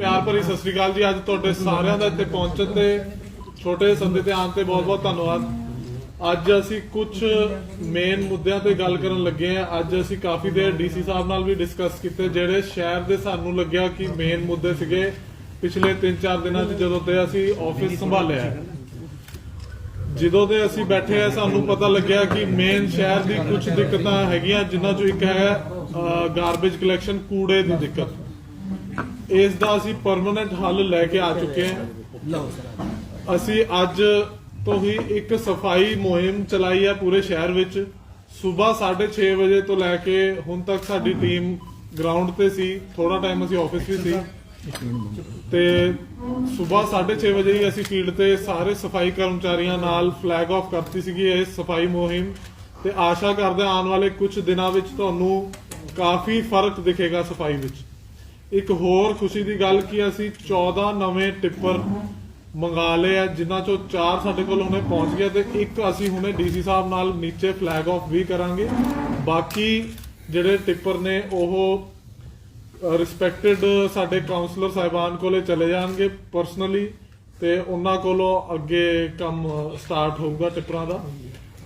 ਪਿਆਰ ਭਰੀ ਸਤਿ ਸ੍ਰੀ ਅਕਾਲ ਜੀ। ਅੱਜ ਤੁਹਾਡੇ ਸਾਰਿਆਂ ਦਾ ਇੱਥੇ ਪਹੁੰਚਣ ਤੇ ਛੋਟੇ ਸੰਦੇ ਤੇ ਆਉਣ ਤੇ ਬਹੁਤ-ਬਹੁਤ ਧੰਨਵਾਦ। ਅੱਜ ਅਸੀਂ ਕੁਝ ਮੇਨ ਮੁੱਦਿਆਂ ਤੇ ਗੱਲ ਕਰਨ ਲੱਗੇ ਹਾਂ। ਅੱਜ ਅਸੀਂ ਕਾਫੀ ਦੇਰ ਡੀਸੀ ਸਾਹਿਬ ਨਾਲ ਵੀ ਡਿਸਕਸ ਕੀਤੇ, ਜਿਹੜੇ ਸ਼ਹਿਰ ਦੇ ਸਾਨੂੰ ਲੱਗਿਆ ਕਿ ਮੇਨ ਮੁੱਦੇ ਸੀਗੇ ਪਿਛਲੇ 3-4 ਦਿਨਾਂ 'ਚ ਜਦੋਂ ਤੇ ਅਸੀਂ ਆਫਿਸ ਸੰਭਾਲਿਆ ਜਦੋਂ ਦੇ ਅਸੀਂ ਬੈਠੇ ਆ ਸਾਨੂੰ ਪਤਾ ਲੱਗਿਆ ਕਿ ਮੇਨ ਸ਼ਹਿਰ ਦੀ ਕੁਝ ਦਿੱਕਤਾਂ ਹੈਗੀਆਂ, ਜਿਨ੍ਹਾਂ ਚੋਂ ਇੱਕ ਹੈ ਗਾਰਬੇਜ ਕਲੈਕਸ਼ਨ ਕੂੜੇ ਦੀ ਦਿੱਕਤ। ਇਸ ਦਾ ਅਸੀਂ ਪਰਮਨੈਂਟ ਹੱਲ ਲੈ ਕੇ ਆ ਚੁੱਕੇ ਹਾਂ। ਅਸੀਂ ਅੱਜ ਤੋਂ ਹੀ ਇੱਕ ਸਫ਼ਾਈ ਮੁਹਿੰਮ ਚਲਾਈ ਹੈ ਪੂਰੇ ਸ਼ਹਿਰ ਵਿੱਚ। ਸਵੇਰ 6:30 ਵਜੇ ਤੋਂ ਲੈ ਕੇ ਹੁਣ ਤੱਕ ਸਾਡੀ ਟੀਮ ਗਰਾਊਂਡ ਤੇ ਸੀ। ਥੋੜਾ ਟਾਈਮ ਅਸੀਂ ਆਫਿਸ ਵੀ ਸੀ। ਤੇ ਸਵੇਰ 6:30 ਵਜੇ ਹੀ ਅਸੀਂ ਫੀਲਡ ਤੇ ਸਾਰੇ ਸਫ਼ਾਈ ਕਰਮਚਾਰੀਆਂ ਨਾਲ ਫਲੈਗ ਆਫ ਕਰਤੀ ਸੀਗੀ ਇਹ ਸਫ਼ਾਈ ਮੁਹਿੰਮ। ਤੇ ਆਸ਼ਾ ਕਰਦੇ ਆਉਣ ਵਾਲੇ ਕੁਝ ਦਿਨਾਂ ਵਿੱਚ ਤੁਹਾਨੂੰ ਕਾਫੀ ਫ਼ਰਕ ਦਿਖੇਗਾ ਸਫ਼ਾਈ ਵਿੱਚ। ਇੱਕ ਹੋਰ ਖੁਸ਼ੀ ਦੀ ਗੱਲ ਕਿ ਅਸੀਂ 14 ਨਵੇਂ ਟਿੱਪਰ ਮੰਗਾ ਲਏ ਆ, ਜਿਨ੍ਹਾਂ ਚੋਂ ਚਾਰ ਸਾਡੇ ਕੋਲ ਹੁਣੇ ਪਹੁੰਚ ਗਿਆ ਤੇ ਇੱਕ ਅਸੀਂ ਹੁਣੇ ਡੀਸੀ ਸਾਹਿਬ ਨਾਲ ਨੀਚੇ ਫਲੈਗ ਆਫ ਵੀ ਕਰਾਂਗੇ। ਬਾਕੀ ਜਿਹੜੇ ਟਿੱਪਰ ਨੇ, ਉਹ ਰਿਸਪੈਕਟਡ ਸਾਡੇ ਕਾਉਂਸਲਰ ਸਾਹਿਬਾਨ ਕੋਲੇ ਚਲੇ ਜਾਣਗੇ ਪਰਸਨਲੀ ਤੇ ਉਹਨਾਂ ਕੋਲੋਂ ਅੱਗੇ ਕੰਮ ਸਟਾਰਟ ਹੋਊਗਾ ਟਿੱਪਰਾਂ ਦਾ।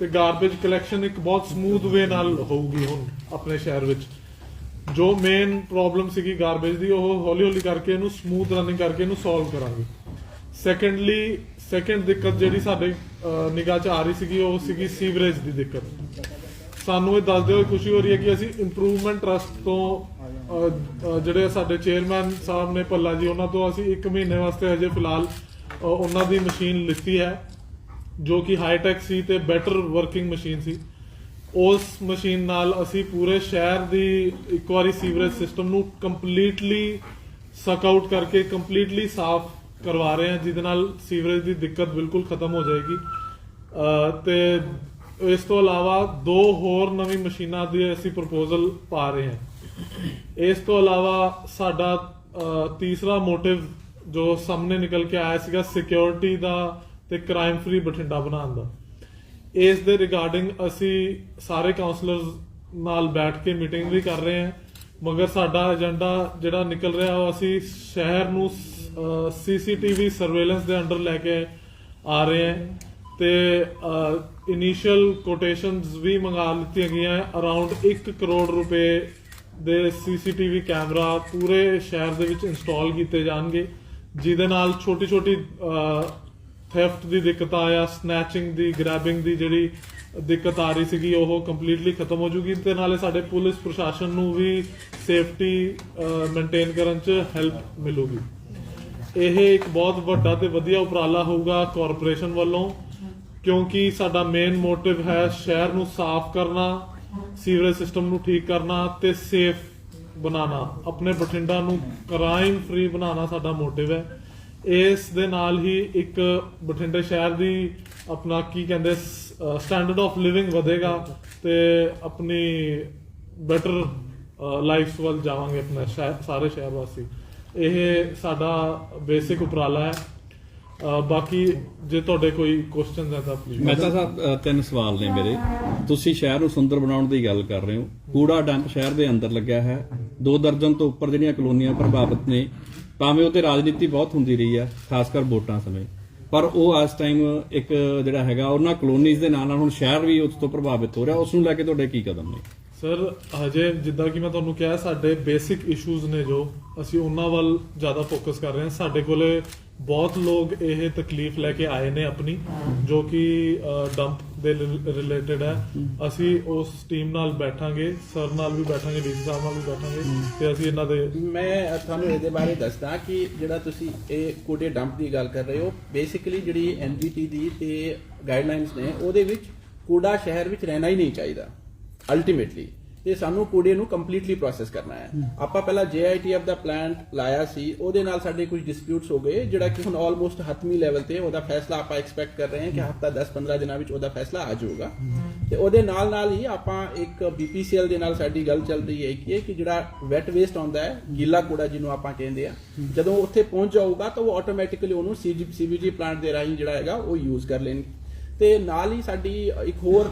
ਤੇ ਗਾਰਬੇਜ ਕਲੈਕਸ਼ਨ ਇੱਕ ਬਹੁਤ ਸਮੂਥ ਵੇ ਨਾਲ ਹੋਊਗੀ ਹੁਣ ਆਪਣੇ ਸ਼ਹਿਰ ਵਿੱਚ। ਜੋ ਮੇਨ ਪ੍ਰੋਬਲਮ ਸੀਗੀ ਗਾਰਬੇਜ ਦੀ, ਉਹ ਹੌਲੀ ਹੌਲੀ ਕਰਕੇ ਇਹਨੂੰ ਸਮੂਥ ਰਨਿੰਗ ਕਰਕੇ ਇਹਨੂੰ ਸੋਲਵ ਕਰਾਂਗੇ। ਸੈਕੰਡਲੀ ਸੈਕੰਡ ਦਿੱਕਤ ਜਿਹੜੀ ਸਾਡੇ ਨਿਗਾਹ 'ਚ ਆ ਰਹੀ ਸੀਗੀ, ਉਹ ਸੀਗੀ ਸੀਵਰੇਜ ਦੀ ਦਿੱਕਤ। ਸਾਨੂੰ ਇਹ ਦੱਸਦੇ ਹੋਏ ਖੁਸ਼ੀ ਹੋ ਰਹੀ ਹੈ ਕਿ ਅਸੀਂ ਇੰਪਰੂਵਮੈਂਟ ਟਰਸਟ ਤੋਂ ਜਿਹੜੇ ਸਾਡੇ ਚੇਅਰਮੈਨ ਸਾਹਿਬ ਨੇ ਪੱਲਾ ਜੀ, ਉਹਨਾਂ ਤੋਂ ਅਸੀਂ 1 ਮਹੀਨੇ ਵਾਸਤੇ ਅਜੇ ਫਿਲਹਾਲ ਉਹਨਾਂ ਦੀ ਮਸ਼ੀਨ ਲਿੱਤੀ ਹੈ, ਜੋ ਕਿ ਹਾਈਟੈਕ ਸੀ ਤੇ ਬੈਟਰ ਵਰਕਿੰਗ ਮਸ਼ੀਨ ਸੀ। ਉਸ ਮਸ਼ੀਨ ਨਾਲ ਅਸੀਂ ਪੂਰੇ ਸ਼ਹਿਰ ਦੀ ਇੱਕ ਵਾਰੀ ਸੀਵਰੇਜ ਸਿਸਟਮ ਨੂੰ ਕੰਪਲੀਟਲੀ ਸਕ ਆਊਟ ਕਰਕੇ ਕੰਪਲੀਟਲੀ ਸਾਫ਼ ਕਰਵਾ ਰਹੇ ਹਾਂ, ਜਿਹਦੇ ਨਾਲ ਸੀਵਰੇਜ ਦੀ ਦਿੱਕਤ ਬਿਲਕੁਲ ਖਤਮ ਹੋ ਜਾਏਗੀ। ਅਹ ਤੇ ਇਸ ਤੋਂ ਇਲਾਵਾ ਦੋ ਹੋਰ ਨਵੀਂ ਮਸ਼ੀਨਾਂ ਦੀ ਅਸੀਂ ਪ੍ਰਪੋਜ਼ਲ ਪਾ ਰਹੇ ਹਾਂ। ਇਸ ਤੋਂ ਇਲਾਵਾ ਸਾਡਾ ਤੀਸਰਾ ਮੋਟਿਵ ਜੋ ਸਾਹਮਣੇ ਨਿਕਲ ਕੇ ਆਇਆ ਸੀਗਾ ਸਿਕਿਉਰਿਟੀ ਦਾ ਤੇ ਕ੍ਰਾਈਮ ਫ੍ਰੀ ਬਠਿੰਡਾ ਬਣਾਉਣ ਦਾ। ਇਸ ਦੇ ਰਿਗਾਰਡਿੰਗ ਅਸੀਂ ਸਾਰੇ ਕਾਉਂਸਲਰਸ ਨਾਲ ਬੈਠ ਕੇ ਮੀਟਿੰਗ ਵੀ ਕਰ ਰਹੇ ਹਾਂ। ਮਗਰ ਸਾਡਾ ਏਜੰਡਾ ਜਿਹੜਾ ਨਿਕਲ ਰਿਹਾ ਉਹ ਅਸੀਂ ਸ਼ਹਿਰ ਨੂੰ ਸੀਸੀਟੀਵੀ ਸਰਵੇਲੈਂਸ ਦੇ ਅੰਡਰ ਲੈ ਕੇ ਆ ਰਹੇ ਹਾਂ। ਤੇ ਇਨੀਸ਼ੀਅਲ ਕੋਟੇਸ਼ਨਸ ਵੀ ਮੰਗਾ ਲਿੱਤੀਆਂ ਗਈਆਂ। ਅਰਾਊਂਡ 1 ਕਰੋੜ ਰੁਪਏ ਦੇ ਸੀਸੀਟੀਵੀ ਕੈਮਰਾ ਪੂਰੇ ਸ਼ਹਿਰ ਦੇ ਵਿੱਚ ਇੰਸਟਾਲ ਕੀਤੇ ਜਾਣਗੇ। ਜਿਹਦੇ ਨਾਲ ਛੋਟੀ ਛੋਟੀ ਥੈਫਟ ਦੀ ਦਿੱਕਤ ਆ ਸਨੈਚਿੰਗ ਦੀ ਗ੍ਰੈਬਿੰਗ ਦੀ ਜਿਹੜੀ ਦਿੱਕਤ ਆ ਰਹੀ ਸੀਗੀ, ਉਹ ਕੰਪਲੀਟਲੀ ਖਤਮ ਹੋ ਜੂਗੀ। ਤੇ ਨਾਲੇ ਸਾਡੇ ਪੁਲਿਸ ਪ੍ਰਸ਼ਾਸਨ ਨੂੰ ਵੀ ਸੇਫਟੀ ਮੇਨਟੇਨ ਕਰਨ 'ਚ ਹੈਲਪ ਮਿਲੂਗੀ। ਇਹ ਇੱਕ ਬਹੁਤ ਵੱਡਾ ਤੇ ਵਧੀਆ ਉਪਰਾਲਾ ਹੋਊਗਾ ਕਾਰਪੋਰੇਸ਼ਨ ਵੱਲੋਂ, ਕਿਉਂਕਿ ਸਾਡਾ ਮੇਨ ਮੋਟਿਵ ਹੈ ਸ਼ਹਿਰ ਨੂੰ ਸਾਫ਼ ਕਰਨਾ ਸੀਵਰੇਜ ਸਿਸਟਮ ਨੂੰ ਠੀਕ ਕਰਨਾ ਤੇ ਸੇਫ ਬਣਾਉਣਾ। ਆਪਣੇ ਬਠਿੰਡਾ ਨੂੰ ਕ੍ਰਾਈਮ ਫ੍ਰੀ ਬਣਾਉਣਾ ਸਾਡਾ ਮੋਟਿਵ ਹੈ। ਇਸ ਦੇ ਨਾਲ ਹੀ ਇੱਕ ਬਠਿੰਡੇ ਸ਼ਹਿਰ ਦੀ ਆਪਣਾ ਕੀ ਕਹਿੰਦੇ ਸਟੈਂਡਰਡ ਆਫ ਲਿਵਿੰਗ ਵਧੇਗਾ ਤੇ ਆਪਣੀ ਬੈਟਰ ਲਾਈਫ ਵੱਲ ਜਾਵਾਂਗੇ ਆਪਣੇ ਸਾਰੇ ਸ਼ਹਿਰ ਵਾਸੀ। ਇਹ ਸਾਡਾ ਬੇਸਿਕ ਉਪਰਾਲਾ ਹੈ। ਬਾਕੀ ਜੇ ਤੁਹਾਡੇ ਕੋਈ ਕੁਐਸਚਨਸ ਹੈ ਤਾਂ ਪਲੀਜ਼ ਮਹਿਤਾ ਸਾਹਿਬ ਤਿੰਨ ਸਵਾਲ ਨੇ ਮੇਰੇ। ਤੁਸੀਂ ਸ਼ਹਿਰ ਨੂੰ ਸੁੰਦਰ ਬਣਾਉਣ ਦੀ ਗੱਲ ਕਰ ਰਹੇ ਹੋ। ਕੂੜਾ ਡੰਪ ਸ਼ਹਿਰ ਦੇ ਅੰਦਰ ਲੱਗਿਆ ਹੈ। ਦੋ ਦਰਜਨ ਤੋਂ ਉੱਪਰ ਜਿਹੜੀਆਂ ਕਲੋਨੀਆਂ ਪ੍ਰਭਾਵਿਤ ਨੇ ਭਾਵੇਂ ਉਹਤੇ ਰਾਜਨੀਤੀ ਬਹੁਤ ਹੁੰਦੀ ਰਹੀ ਹੈ ਖਾਸ ਕਰ ਵੋਟਾਂ ਸਮੇਂ। ਪਰ ਉਹ ਇਸ ਟਾਈਮ ਇੱਕ ਜਿਹੜਾ ਹੈਗਾ, ਉਹਨਾਂ ਕਲੋਨੀਜ਼ ਦੇ ਨਾਲ ਨਾਲ ਹੁਣ ਸ਼ਹਿਰ ਵੀ ਉਸ ਤੋਂ ਪ੍ਰਭਾਵਿਤ ਹੋ ਰਿਹਾ। ਉਸ ਨੂੰ ਲੈ ਕੇ ਤੁਹਾਡੇ ਕੀ ਕਦਮ ਨੇ? ਸਰ ਹਜੇ ਜਿੱਦਾਂ ਕਿ ਮੈਂ ਤੁਹਾਨੂੰ ਕਿਹਾ, ਸਾਡੇ ਬੇਸਿਕ ਇਸ਼ੂਜ਼ ਨੇ ਜੋ, ਅਸੀਂ ਉਹਨਾਂ ਵੱਲ ਜ਼ਿਆਦਾ ਫੋਕਸ ਕਰ ਰਹੇ ਹਾਂ। ਸਾਡੇ ਕੋਲੇ ਬਹੁਤ ਲੋਕ ਇਹ ਤਕਲੀਫ ਲੈ ਕੇ ਆਏ ਨੇ ਆਪਣੀ, ਜੋ ਕਿ ਡੰਪ ਦੇ ਰਿਲੇਟਡ ਹੈ। ਅਸੀਂ ਉਸ ਟੀਮ ਨਾਲ ਬੈਠਾਂਗੇ ਸਰ ਨਾਲ ਵੀ ਬੈਠਾਂਗੇ ਡੀਸੀ ਸਾਹਿਬ ਨਾਲ ਵੀ ਬੈਠਾਂਗੇ ਤੇ ਅਸੀਂ ਇਹਨਾਂ ਦੇ ਮੈਂ ਤੁਹਾਨੂੰ ਇਹਦੇ ਬਾਰੇ ਦੱਸਦਾ ਕਿ ਜਿਹੜਾ ਤੁਸੀਂ ਇਹ ਕੂੜੇ ਡੰਪ ਦੀ ਗੱਲ ਕਰ ਰਹੇ ਹੋ ਬੇਸਿਕਲੀ ਜਿਹੜੀ ਐਨਜੀਟੀ ਦੀ ਤੇ ਗਾਈਡਲਾਈਨਸ ਨੇ, ਉਹਦੇ ਵਿੱਚ ਕੂੜਾ ਸ਼ਹਿਰ ਵਿੱਚ ਰਹਿਣਾ ਹੀ ਨਹੀਂ ਚਾਹੀਦਾ ਅਲਟੀਮੇਟਲੀ ਤੇ ਸਾਨੂੰ ਕੂੜੇ ਨੂੰ ਕੰਪਲੀਟਲੀ ਪ੍ਰੋਸੈਸ ਕਰਨਾ ਹੈ। ਆਪਾਂ ਪਹਿਲਾਂ ਜੀਆਈਟੀਐਫ ਦਾ ਪਲਾਂਟ ਲਾਇਆ ਸੀ ਉਹਦੇ ਨਾਲ ਸਾਡੇ ਕੁਝ ਡਿਸਪਿਊਟਸ ਹੋ ਗਏ ਜਿਹੜਾ ਕਿ ਹੁਣ ਆਲਮੋਸਟ ਹੱਥਵੀਂ ਲੈਵਲ ਤੇ ਉਹਦਾ ਫੈਸਲਾ ਆਪਾਂ ਐਕਸਪੈਕਟ ਕਰ ਰਹੇ ਹਾਂ ਕਿ ਹਫਤਾ 10-15 ਦਿਨਾਂ ਵਿੱਚ ਉਹਦਾ ਫੈਸਲਾ ਆ ਜਾਊਗਾ। ਤੇ ਉਹਦੇ ਨਾਲ ਨਾਲ ਹੀ ਆਪਾਂ ਇੱਕ ਬੀਪੀਸੀਐਲ ਦੇ ਨਾਲ ਸਾਡੀ ਗੱਲ ਚੱਲ ਰਹੀ ਹੈ ਕਿ ਜਿਹੜਾ ਵੈਟ ਵੇਸਟ ਆਉਂਦਾ ਹੈ ਗੀਲਾ ਕੂੜਾ ਜਿਹਨੂੰ ਆਪਾਂ ਕਹਿੰਦੇ ਆ ਜਦੋਂ ਉੱਥੇ ਪਹੁੰਚ ਜਾਊਗਾ ਤਾਂ ਉਹ ਆਟੋਮੈਟਿਕਲੀ ਉਹਨੂੰ ਸੀਬੀਜੀ ਪਲਾਂਟ ਦੇ ਰਾਹੀਂ ਜਿਹੜਾ ਹੈਗਾ ਉਹ ਯੂਜ਼ ਕਰ ਲੈਣਗੇ। ਤੇ ਨਾਲ ਹੀ ਸਾਡੀ ਇੱਕ ਹੋਰ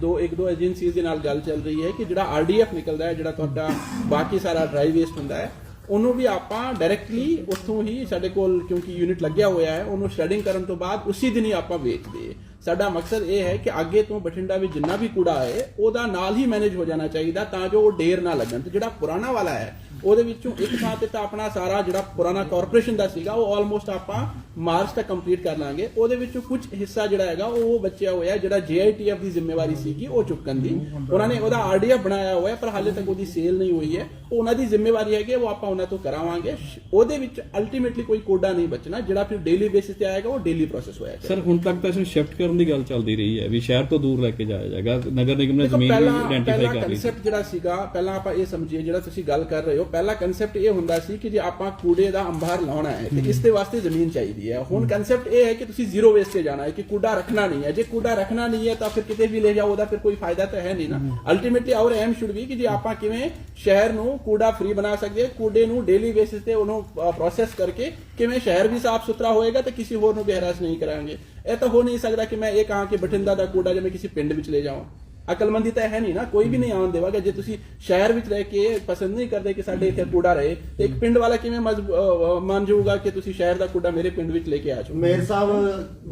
ਦੋ, ਇੱਕ, ਦੋ ਏਜੰਸੀਜ਼ ਦੇ ਨਾਲ ਗੱਲ ਚੱਲ ਰਹੀ ਹੈ ਕਿ ਜਿਹੜਾ ਆਰਡੀਐਫ ਨਿਕਲਦਾ ਹੈ, ਜਿਹੜਾ ਤੁਹਾਡਾ ਬਾਕੀ ਸਾਰਾ ਡਰਾਈ ਵੇਸਟ ਹੁੰਦਾ ਹੈ, ਉਹਨੂੰ ਵੀ ਆਪਾਂ ਡਾਇਰੈਕਟਲੀ ਉੱਥੋਂ ਹੀ ਸਾਡੇ ਕੋਲ ਕਿਉਂਕਿ ਯੂਨਿਟ ਲੱਗਿਆ ਹੋਇਆ ਹੈ, ਉਹਨੂੰ ਸ਼੍ਰੈਡਿੰਗ ਕਰਨ ਤੋਂ ਬਾਅਦ ਉਸੇ ਦਿਨ ਹੀ ਆਪਾਂ ਵੇਚਦੇ ਦਈਏ ਸਾਡਾ ਮਕਸਦ ਇਹ ਹੈ ਕਿ ਅੱਗੇ ਤੋਂ ਬਠਿੰਡਾ ਵਿੱਚ ਜਿੰਨਾ ਵੀ ਕੂੜਾ ਹੈ, ਉਹਦਾ ਨਾਲ ਹੀ ਮੈਨੇਜ ਹੋ ਜਾਣਾ ਚਾਹੀਦਾ ਤਾਂ ਜੋ ਉਹ ਢੇਰ ਨਾ ਲੱਗਣ। ਤੇ ਜਿਹੜਾ ਪੁਰਾਣਾ ਵਾਲਾ ਹੈ, ਉਹਦੇ ਵਿੱਚੋਂ ਇੱਕ ਥਾਂ ਤੇ ਤਾਂ ਆਪਣਾ ਸਾਰਾ ਜਿਹੜਾ ਪੁਰਾਣਾ ਕਾਰਪੋਰੇਸ਼ਨ ਦਾ ਸੀਗਾ, ਉਹ ਆਲਮੋਸਟ ਆਪਾਂ ਮਾਰਚ ਤੱਕ ਕੰਪਲੀਟ ਕਰ ਲਾਂਗੇ। ਉਹਦੇ ਵਿੱਚੋਂ ਕੁਝ ਹਿੱਸਾ ਜਿਹੜਾ ਹੈਗਾ, ਉਹ ਬਚਿਆ ਹੋਇਆ ਜਿਹੜਾ ਜੀਆਈਟੀਐਫ ਦੀ ਜ਼ਿੰਮੇਵਾਰੀ ਸੀਗੀ, ਉਹ ਚੁੱਕਣ ਦੀ। ਉਹਨਾਂ ਨੇ ਉਹਦਾ ਆਰਡੀਐਫ ਬਣਾਇਆ ਹੋਇਆ, ਪਰ ਹਾਲੇ ਤੱਕ ਉਹਦੀ ਸੇਲ ਨਹੀਂ ਹੋਈ ਹੈ। ਉਹਨਾਂ ਦੀ ਜ਼ਿੰਮੇਵਾਰੀ ਹੈ ਕਿ ਉਹ ਆਪਾਂ ਉਹਨਾਂ ਤੋਂ ਕਰਾਵਾਂਗੇ। ਉਹਦੇ ਵਿੱਚ ਅਲਟੀਮੇਟਲੀ ਕੋਈ ਕੋਡਾ ਨਹੀਂ ਬਚਣਾ ਜਿਹੜਾ ਫਿਰ ਡੇਲੀ ਬੇਸਿਸ ਤੇ ਆਏਗਾ ਉਹ ਡੇਲੀ ਪ੍ਰੋਸੈਸ ਹੋਇਆ ਸਰ ਹੁਣ ਤੱਕ ਤਾਂ ਇਸ ਸ਼ਿਫਟ ਕਰਨ ਦੀ ਗੱਲ ਚੱਲਦੀ ਰਹੀ ਹੈ ਵੀ ਸ਼ਹਿਰ ਤੋਂ ਦੂਰ ਲੈ ਕੇ ਜਾਇਆ ਜਾਏਗਾ। ਨਗਰ ਨਿਗਮ ਨੇ ਜ਼ਮੀਨ ਆਇਡੈਂਟੀਫਾਈ ਕਰ ਲਈ। ਕਨਸੈਪਟ ਜਿਹੜਾ ਸੀਗਾ ਪਹਿਲਾਂ ਆਪਾਂ ਇਹ ਸਮਝੀਏ ਜਿਹੜਾ ਤੁਸੀਂ ਗੱਲ ਕਰ ਰਹੇ ਹੋ ਪਹਿਲਾ ਕਨਸੈਪਟ ਇਹ ਹੁੰਦਾ ਸੀ ਕਿ ਜੇ ਆਪਾਂ ਕੂੜੇ ਦਾ ਅੰਬਾਰ ਲਾਉਣਾ ਹੈ ਤੇ ਇਸ ਦੇ ਵਾਸਤੇ ਜ਼ਮੀਨ ਚਾਹੀਦੀ ਹੈ। ਹੁਣ ਕਨਸੈਪਟ ਇਹ ਹੈ ਕਿ ਤੁਸੀਂ ਜ਼ੀਰੋ ਵੇਸਟ ਤੇ ਜਾਣਾ ਹੈ ਕਿ ਕੂੜਾ ਰੱਖਣਾ ਨਹੀਂ ਹੈ। ਜੇ ਕੂੜਾ ਰੱਖਣਾ ਨਹੀਂ ਹੈ ਤਾਂ ਫਿਰ ਕਿਤੇ ਵੀ ਲੈ ਜਾਓ ਉਹਦਾ ਫਿਰ ਕੋਈ ਫਾਇਦਾ ਤਾਂ ਹੈ ਨਹੀਂ ਨਾ। Ultimately our aim should be ਕਿ ਜੇ ਆਪਾਂ ਕਿਵੇਂ ਸ਼ਹਿਰ ਨੂੰ ਕੂੜਾ ਫ੍ਰੀ ਬਣਾ ਸਕਦੇ ਕੂੜੇ ਨੂੰ ਡੇਲੀ ਬੇਸਿਸ ਤੇ ਉਹਨੂੰ ਪ੍ਰੋਸੈਸ ਕਰਕੇ ਕਿਵੇਂ ਸ਼ਹਿਰ ਵੀ ਸਾਫ਼ ਸੁਥਰਾ ਹੋਏਗਾ ਤੇ ਕਿਸੇ ਹੋਰ ਨੂੰ ਵੀ ਹਰਾਸ ਨਹੀਂ ਕਰਾਂਗੇ। ਇਹ ਤਾਂ ਹੋ ਨਹੀਂ ਸਕਦਾ ਕਿ ਮੈਂ ਇਹ ਕਹਾਂ ਕਿ ਬਠਿੰਡਾ ਦਾ ਕੂੜਾ ਜਿਵੇਂ ਕਿਸੇ ਪਿੰਡ ਵਿੱਚ ਲੈ ਜਾਵਾਂ। ਅਕਲਮੰਦੀ ਤਾਂ ਹੈ ਨਹੀਂ ਨਾ, ਕੋਈ ਵੀ ਨਹੀਂ ਆਉਣ ਦੇਵਾਗਾ। ਜੇ ਤੁਸੀਂ ਸ਼ਹਿਰ ਵਿੱਚ ਰਹਿ ਕੇ ਪਸੰਦ ਨਹੀਂ ਕਰਦੇ ਕਿ ਸਾਡੇ ਇੱਥੇ ਕੂੜਾ ਰਹੇ, ਤੇ ਇੱਕ ਪਿੰਡ ਵਾਲਾ ਕਿਵੇਂ ਮੰਨ ਜਾਊਗਾ ਕਿ ਤੁਸੀਂ ਸ਼ਹਿਰ ਦਾ ਕੂੜਾ ਮੇਰੇ ਪਿੰਡ ਵਿੱਚ ਲੈ ਕੇ ਆ ਜਾਓ? ਮੇਰ ਸਾਹਿਬ,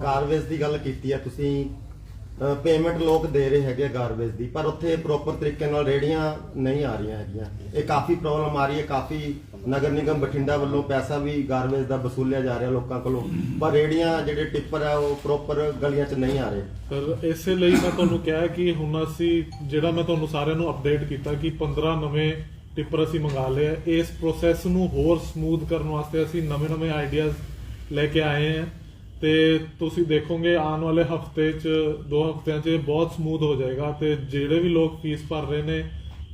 ਗਾਰਬੇਜ ਦੀ ਗੱਲ ਕੀਤੀ ਹੈ ਤੁਸੀਂ ਪੇਮੈਂਟ ਲੋਕ ਦੇ ਰਹੇ ਹੈਗੇ ਗਾਰਬੇਜ ਦੀ, ਪਰ ਉੱਥੇ ਪ੍ਰੋਪਰ ਤਰੀਕੇ ਨਾਲ ਰੇੜੀਆਂ ਨਹੀਂ ਆ ਰਹੀਆਂ ਹੈਗੀਆਂ। ਇਹ ਕਾਫੀ ਪ੍ਰੋਬਲਮ ਆ ਰਹੀ ਹੈ, ਕਾਫੀ ਨਗਰ ਨਿਗਮ ਬਠਿੰਡਾ ਵੱਲੋਂ ਪੈਸਾ ਵੀ ਗਾਰਬੇਜ ਦਾ ਵਸੂਲਿਆ ਜਾ ਰਿਹਾ ਲੋਕਾਂ ਕੋਲੋਂ, ਪਰ ਰੇੜੀਆਂ ਜਿਹੜੇ ਟਿੱਪਰ ਆ, ਉਹ ਪ੍ਰੋਪਰ ਗਲੀਆਂ 'ਚ ਨਹੀਂ ਆ ਰਹੇ। ਸਰ ਇਸੇ ਲਈ ਮੈਂ ਤੁਹਾਨੂੰ ਕਿਹਾ ਕਿ ਹੁਣ ਅਸੀਂ, ਜਿਹੜਾ ਮੈਂ ਤੁਹਾਨੂੰ ਸਾਰਿਆਂ ਨੂੰ ਅਪਡੇਟ ਕੀਤਾ ਕਿ 15 ਨਵੇਂ ਟਿੱਪਰ ਅਸੀਂ ਮੰਗਾ ਲਏ ਇਸ ਪ੍ਰੋਸੈਸ ਨੂੰ ਹੋਰ ਸਮੂਥ ਕਰਨ ਵਾਸਤੇ ਅਸੀਂ ਨਵੇਂ-ਨਵੇਂ ਆਈਡੀਆਜ਼ ਲੈ ਕੇ ਆਏ ਹਾਂ ਤੇ ਤੁਸੀਂ ਦੇਖੋਗੇ ਆਉਣ ਵਾਲੇ ਹਫ਼ਤੇ 'ਚ ਦੋ ਹਫਤਿਆਂ 'ਚ ਬਹੁਤ ਸਮੂਥ ਹੋ ਜਾਏਗਾ ਤੇ ਜਿਹੜੇ ਵੀ ਲੋਕ ਫੀਸ ਭਰ ਰਹੇ ਨੇ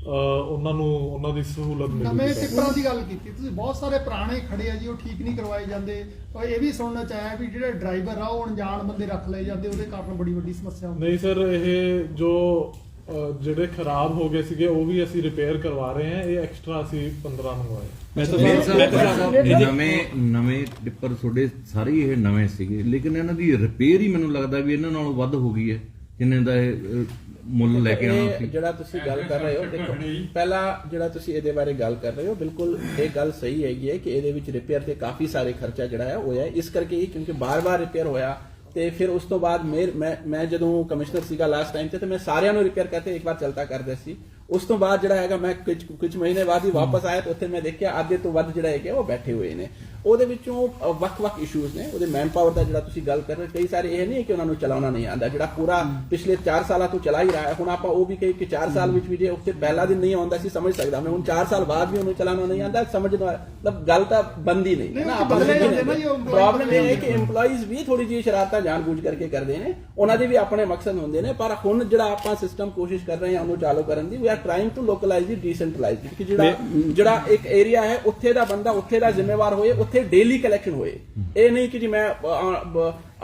ਉਹਨਾਂ ਨੂੰ ਉਹਨਾਂ ਦੀ ਸਹੂਲਤ ਨਵੇਂ ਮਿਲੇਗੀ ਟਿੱਪਰਾਂ ਦੀ ਗੱਲ ਕੀਤੀ ਤੁਸੀਂ ਬਹੁਤ ਸਾਰੇ ਪੁਰਾਣੇ ਖੜੇ ਆ ਜੀ ਉਹ ਠੀਕ ਨਹੀਂ ਕਰਵਾਏ ਜਾਂਦੇ। ਔਰ ਇਹ ਵੀ ਸੁਣਨਾ ਚਾਹਿਆ ਵੀ ਜਿਹੜੇ ਡਰਾਈਵਰ ਆ ਉਹ ਅਣਜਾਣ ਬੰਦੇ ਰੱਖ ਲਏ ਜਾਂਦੇ ਉਹਦੇ ਕਾਰਨ ਬੜੀ ਵੱਡੀ ਸਮੱਸਿਆ ਹੁੰਦੀ ਨਹੀਂ ਸਰ ਇਹ ਜੋ ਜਿਹੜੇ ਖਰਾਬ ਹੋ ਗਏ ਸੀਗੇ ਉਹ ਵੀ ਅਸੀਂ ਰਿਪੇਅਰ ਕਰਵਾ ਰਹੇ ਹਾਂ। ਇਹ ਐਕਸਟਰਾ ਅਸੀਂ 15 ਮੰਗਵਾਏ। ਮੈਂ ਤਾਂ ਨਵੇਂ ਨਵੇਂ ਟਿੱਪਰ ਤੁਹਾਡੇ ਸਾਰੇ ਇਹ ਨਵੇਂ ਸੀਗੇ। ਲੇਕਿਨ ਇਹਨਾਂ ਦੀ ਰਿਪੇਅਰ ਹੀ ਮੈਨੂੰ ਲੱਗਦਾ ਵੀ ਇਹਨਾਂ ਨਾਲੋਂ ਵੱਧ ਹੋ ਗਈ ਹੈ ਜਿੰਨੇ ਦਾ ਇਹ ਮੁੱਲ ਲੈ ਕੇ ਆਉਣਾ ਸੀ। ਜਿਹੜਾ ਤੁਸੀਂ ਗੱਲ ਕਰ ਰਹੇ ਹੋ ਦੇਖੋ ਪਹਿਲਾ ਜਿਹੜਾ ਤੁਸੀਂ ਇਹਦੇ ਬਾਰੇ ਗੱਲ ਕਰ ਰਹੇ ਹੋ ਬਿਲਕੁਲ ਇਹ ਗੱਲ ਸਹੀ ਹੈਗੀ ਹੈ ਕਿ ਇਹਦੇ ਵਿੱਚ ਰਿਪੇਅਰ ਤੇ ਕਾਫੀ ਸਾਰੇ ਖਰਚਾ ਜਿਹੜਾ ਹੈ ਹੋਇਆ ਹੈ। ਇਸ ਕਰਕੇ ਹੀ ਕਿਉਂਕਿ ਬਾਰ-ਬਾਰ ਰਿਪੇਅਰ ਹੋਇਆ ਤੇ ਫਿਰ ਉਸ ਤੋਂ ਬਾਅਦ ਮੇਰ- ਮੈਂ ਮੈਂ ਜਦੋਂ ਕਮਿਸ਼ਨਰ ਸੀਗਾ ਲਾਸਟ ਟਾਈਮ ਤੇ ਤੇ ਮੈਂ ਸਾਰਿਆਂ ਨੂੰ ਰਿਪੇਅਰ ਕਰਕੇ ਇੱਕ ਵਾਰ ਚਲਤਾ ਕਰਦਾ ਸੀ। ਉਸ ਤੋਂ ਬਾਅਦ ਜਿਹੜਾ ਹੈਗਾ ਮੈਂ ਕੁਝ ਕੁਝ ਮਹੀਨੇ ਬਾਅਦ ਹੀ ਵਾਪਸ ਆਇਆ ਤੇ ਉੱਥੇ ਮੈਂ ਦੇਖਿਆ ਅੱਧੇ ਤੋਂ ਵੱਧ ਜਿਹੜਾ ਹੈਗਾ ਉਹ ਬੈਠੇ ਹੋਏ ਨੇ। ਉਹਦੇ ਵਿੱਚੋਂ ਵੱਖ-ਵੱਖ ਇਸ਼ੂਜ਼ ਨੇ। ਉਹਦੇ ਮੈਨ ਪਾਵਰ ਦਾ ਜਿਹੜਾ ਤੁਸੀਂ ਗੱਲ ਕਰ ਰਹੇ ਕਈ ਸਾਰੇ ਇਹ ਨਹੀਂ ਕਿ ਉਹਨਾਂ ਨੂੰ ਚਲਾਉਣਾ ਨਹੀਂ ਆਉਂਦਾ। ਜਿਹੜਾ ਪੂਰਾ ਪਿਛਲੇ 4 ਸਾਲਾਂ ਤੋਂ ਚਲਾ ਹੀ ਰਿਹਾ ਹੈ। ਹੁਣ ਆਪਾਂ ਉਹ ਵੀ ਕਹੀ ਕਿ 4 ਸਾਲ ਵਿੱਚ ਵੀ ਜੇ ਉੱਥੇ ਪਹਿਲਾ ਦਿਨ ਨਹੀਂ ਆਉਂਦਾ ਸੀ ਸਮਝ ਸਕਦਾ ਮੈਂ। ਹੁਣ 4 ਸਾਲ ਬਾਅਦ ਵੀ ਉਹਨੂੰ ਚਲਾਉਣਾ ਨਹੀਂ ਆਉਂਦਾ ਸਮਝ ਨਾ ਮਤਲਬ ਗੱਲ ਤਾਂ ਬੰਦੀ ਨਹੀਂ। ਨਾ? ਆਪਾਂ ਪ੍ਰੋਬਲਮ ਇਹ ਹੈ ਕਿ EMPLOYEES ਵੀ ਥੋੜੀ ਜਿਹੀ ਸ਼ਰਾਰਤਾਂ ਜਾਣਬੁੱਝ ਕਰਕੇ ਕਰਦੇ ਨੇ। ਉਹਨਾਂ ਦੇ ਵੀ ਆਪਣੇ ਮਕਸਦ ਹੁੰਦੇ ਨੇ ਪਰ ਹੁਣ ਜਿਹੜਾ ਆਪਾਂ ਸਿਸਟਮ ਕੋਸ਼ਿਸ਼ ਕਰ ਰਹੇ ਹਾਂ ਉਹਨੂੰ ਚਾਲੂ ਕਰਨ ਦੀ we are trying to localize the decentralize ਕਿ ਜਿਹੜਾ ਜਿਹੜਾ ਇੱਕ ਏਰੀਆ ਹੈ ਉੱਥੇ ਦਾ ਬੰਦਾ ਉੱਥੇ ਦਾ ਜ਼ਿੰਮੇਵਾਰ ਹੋਏ ਉੱਥੇ ਡੇਲੀ ਕਲੈਕਸ਼ਨ ਹੋਏ। ਇਹ ਨਹੀਂ ਕਿ ਜੀ ਮੈਂ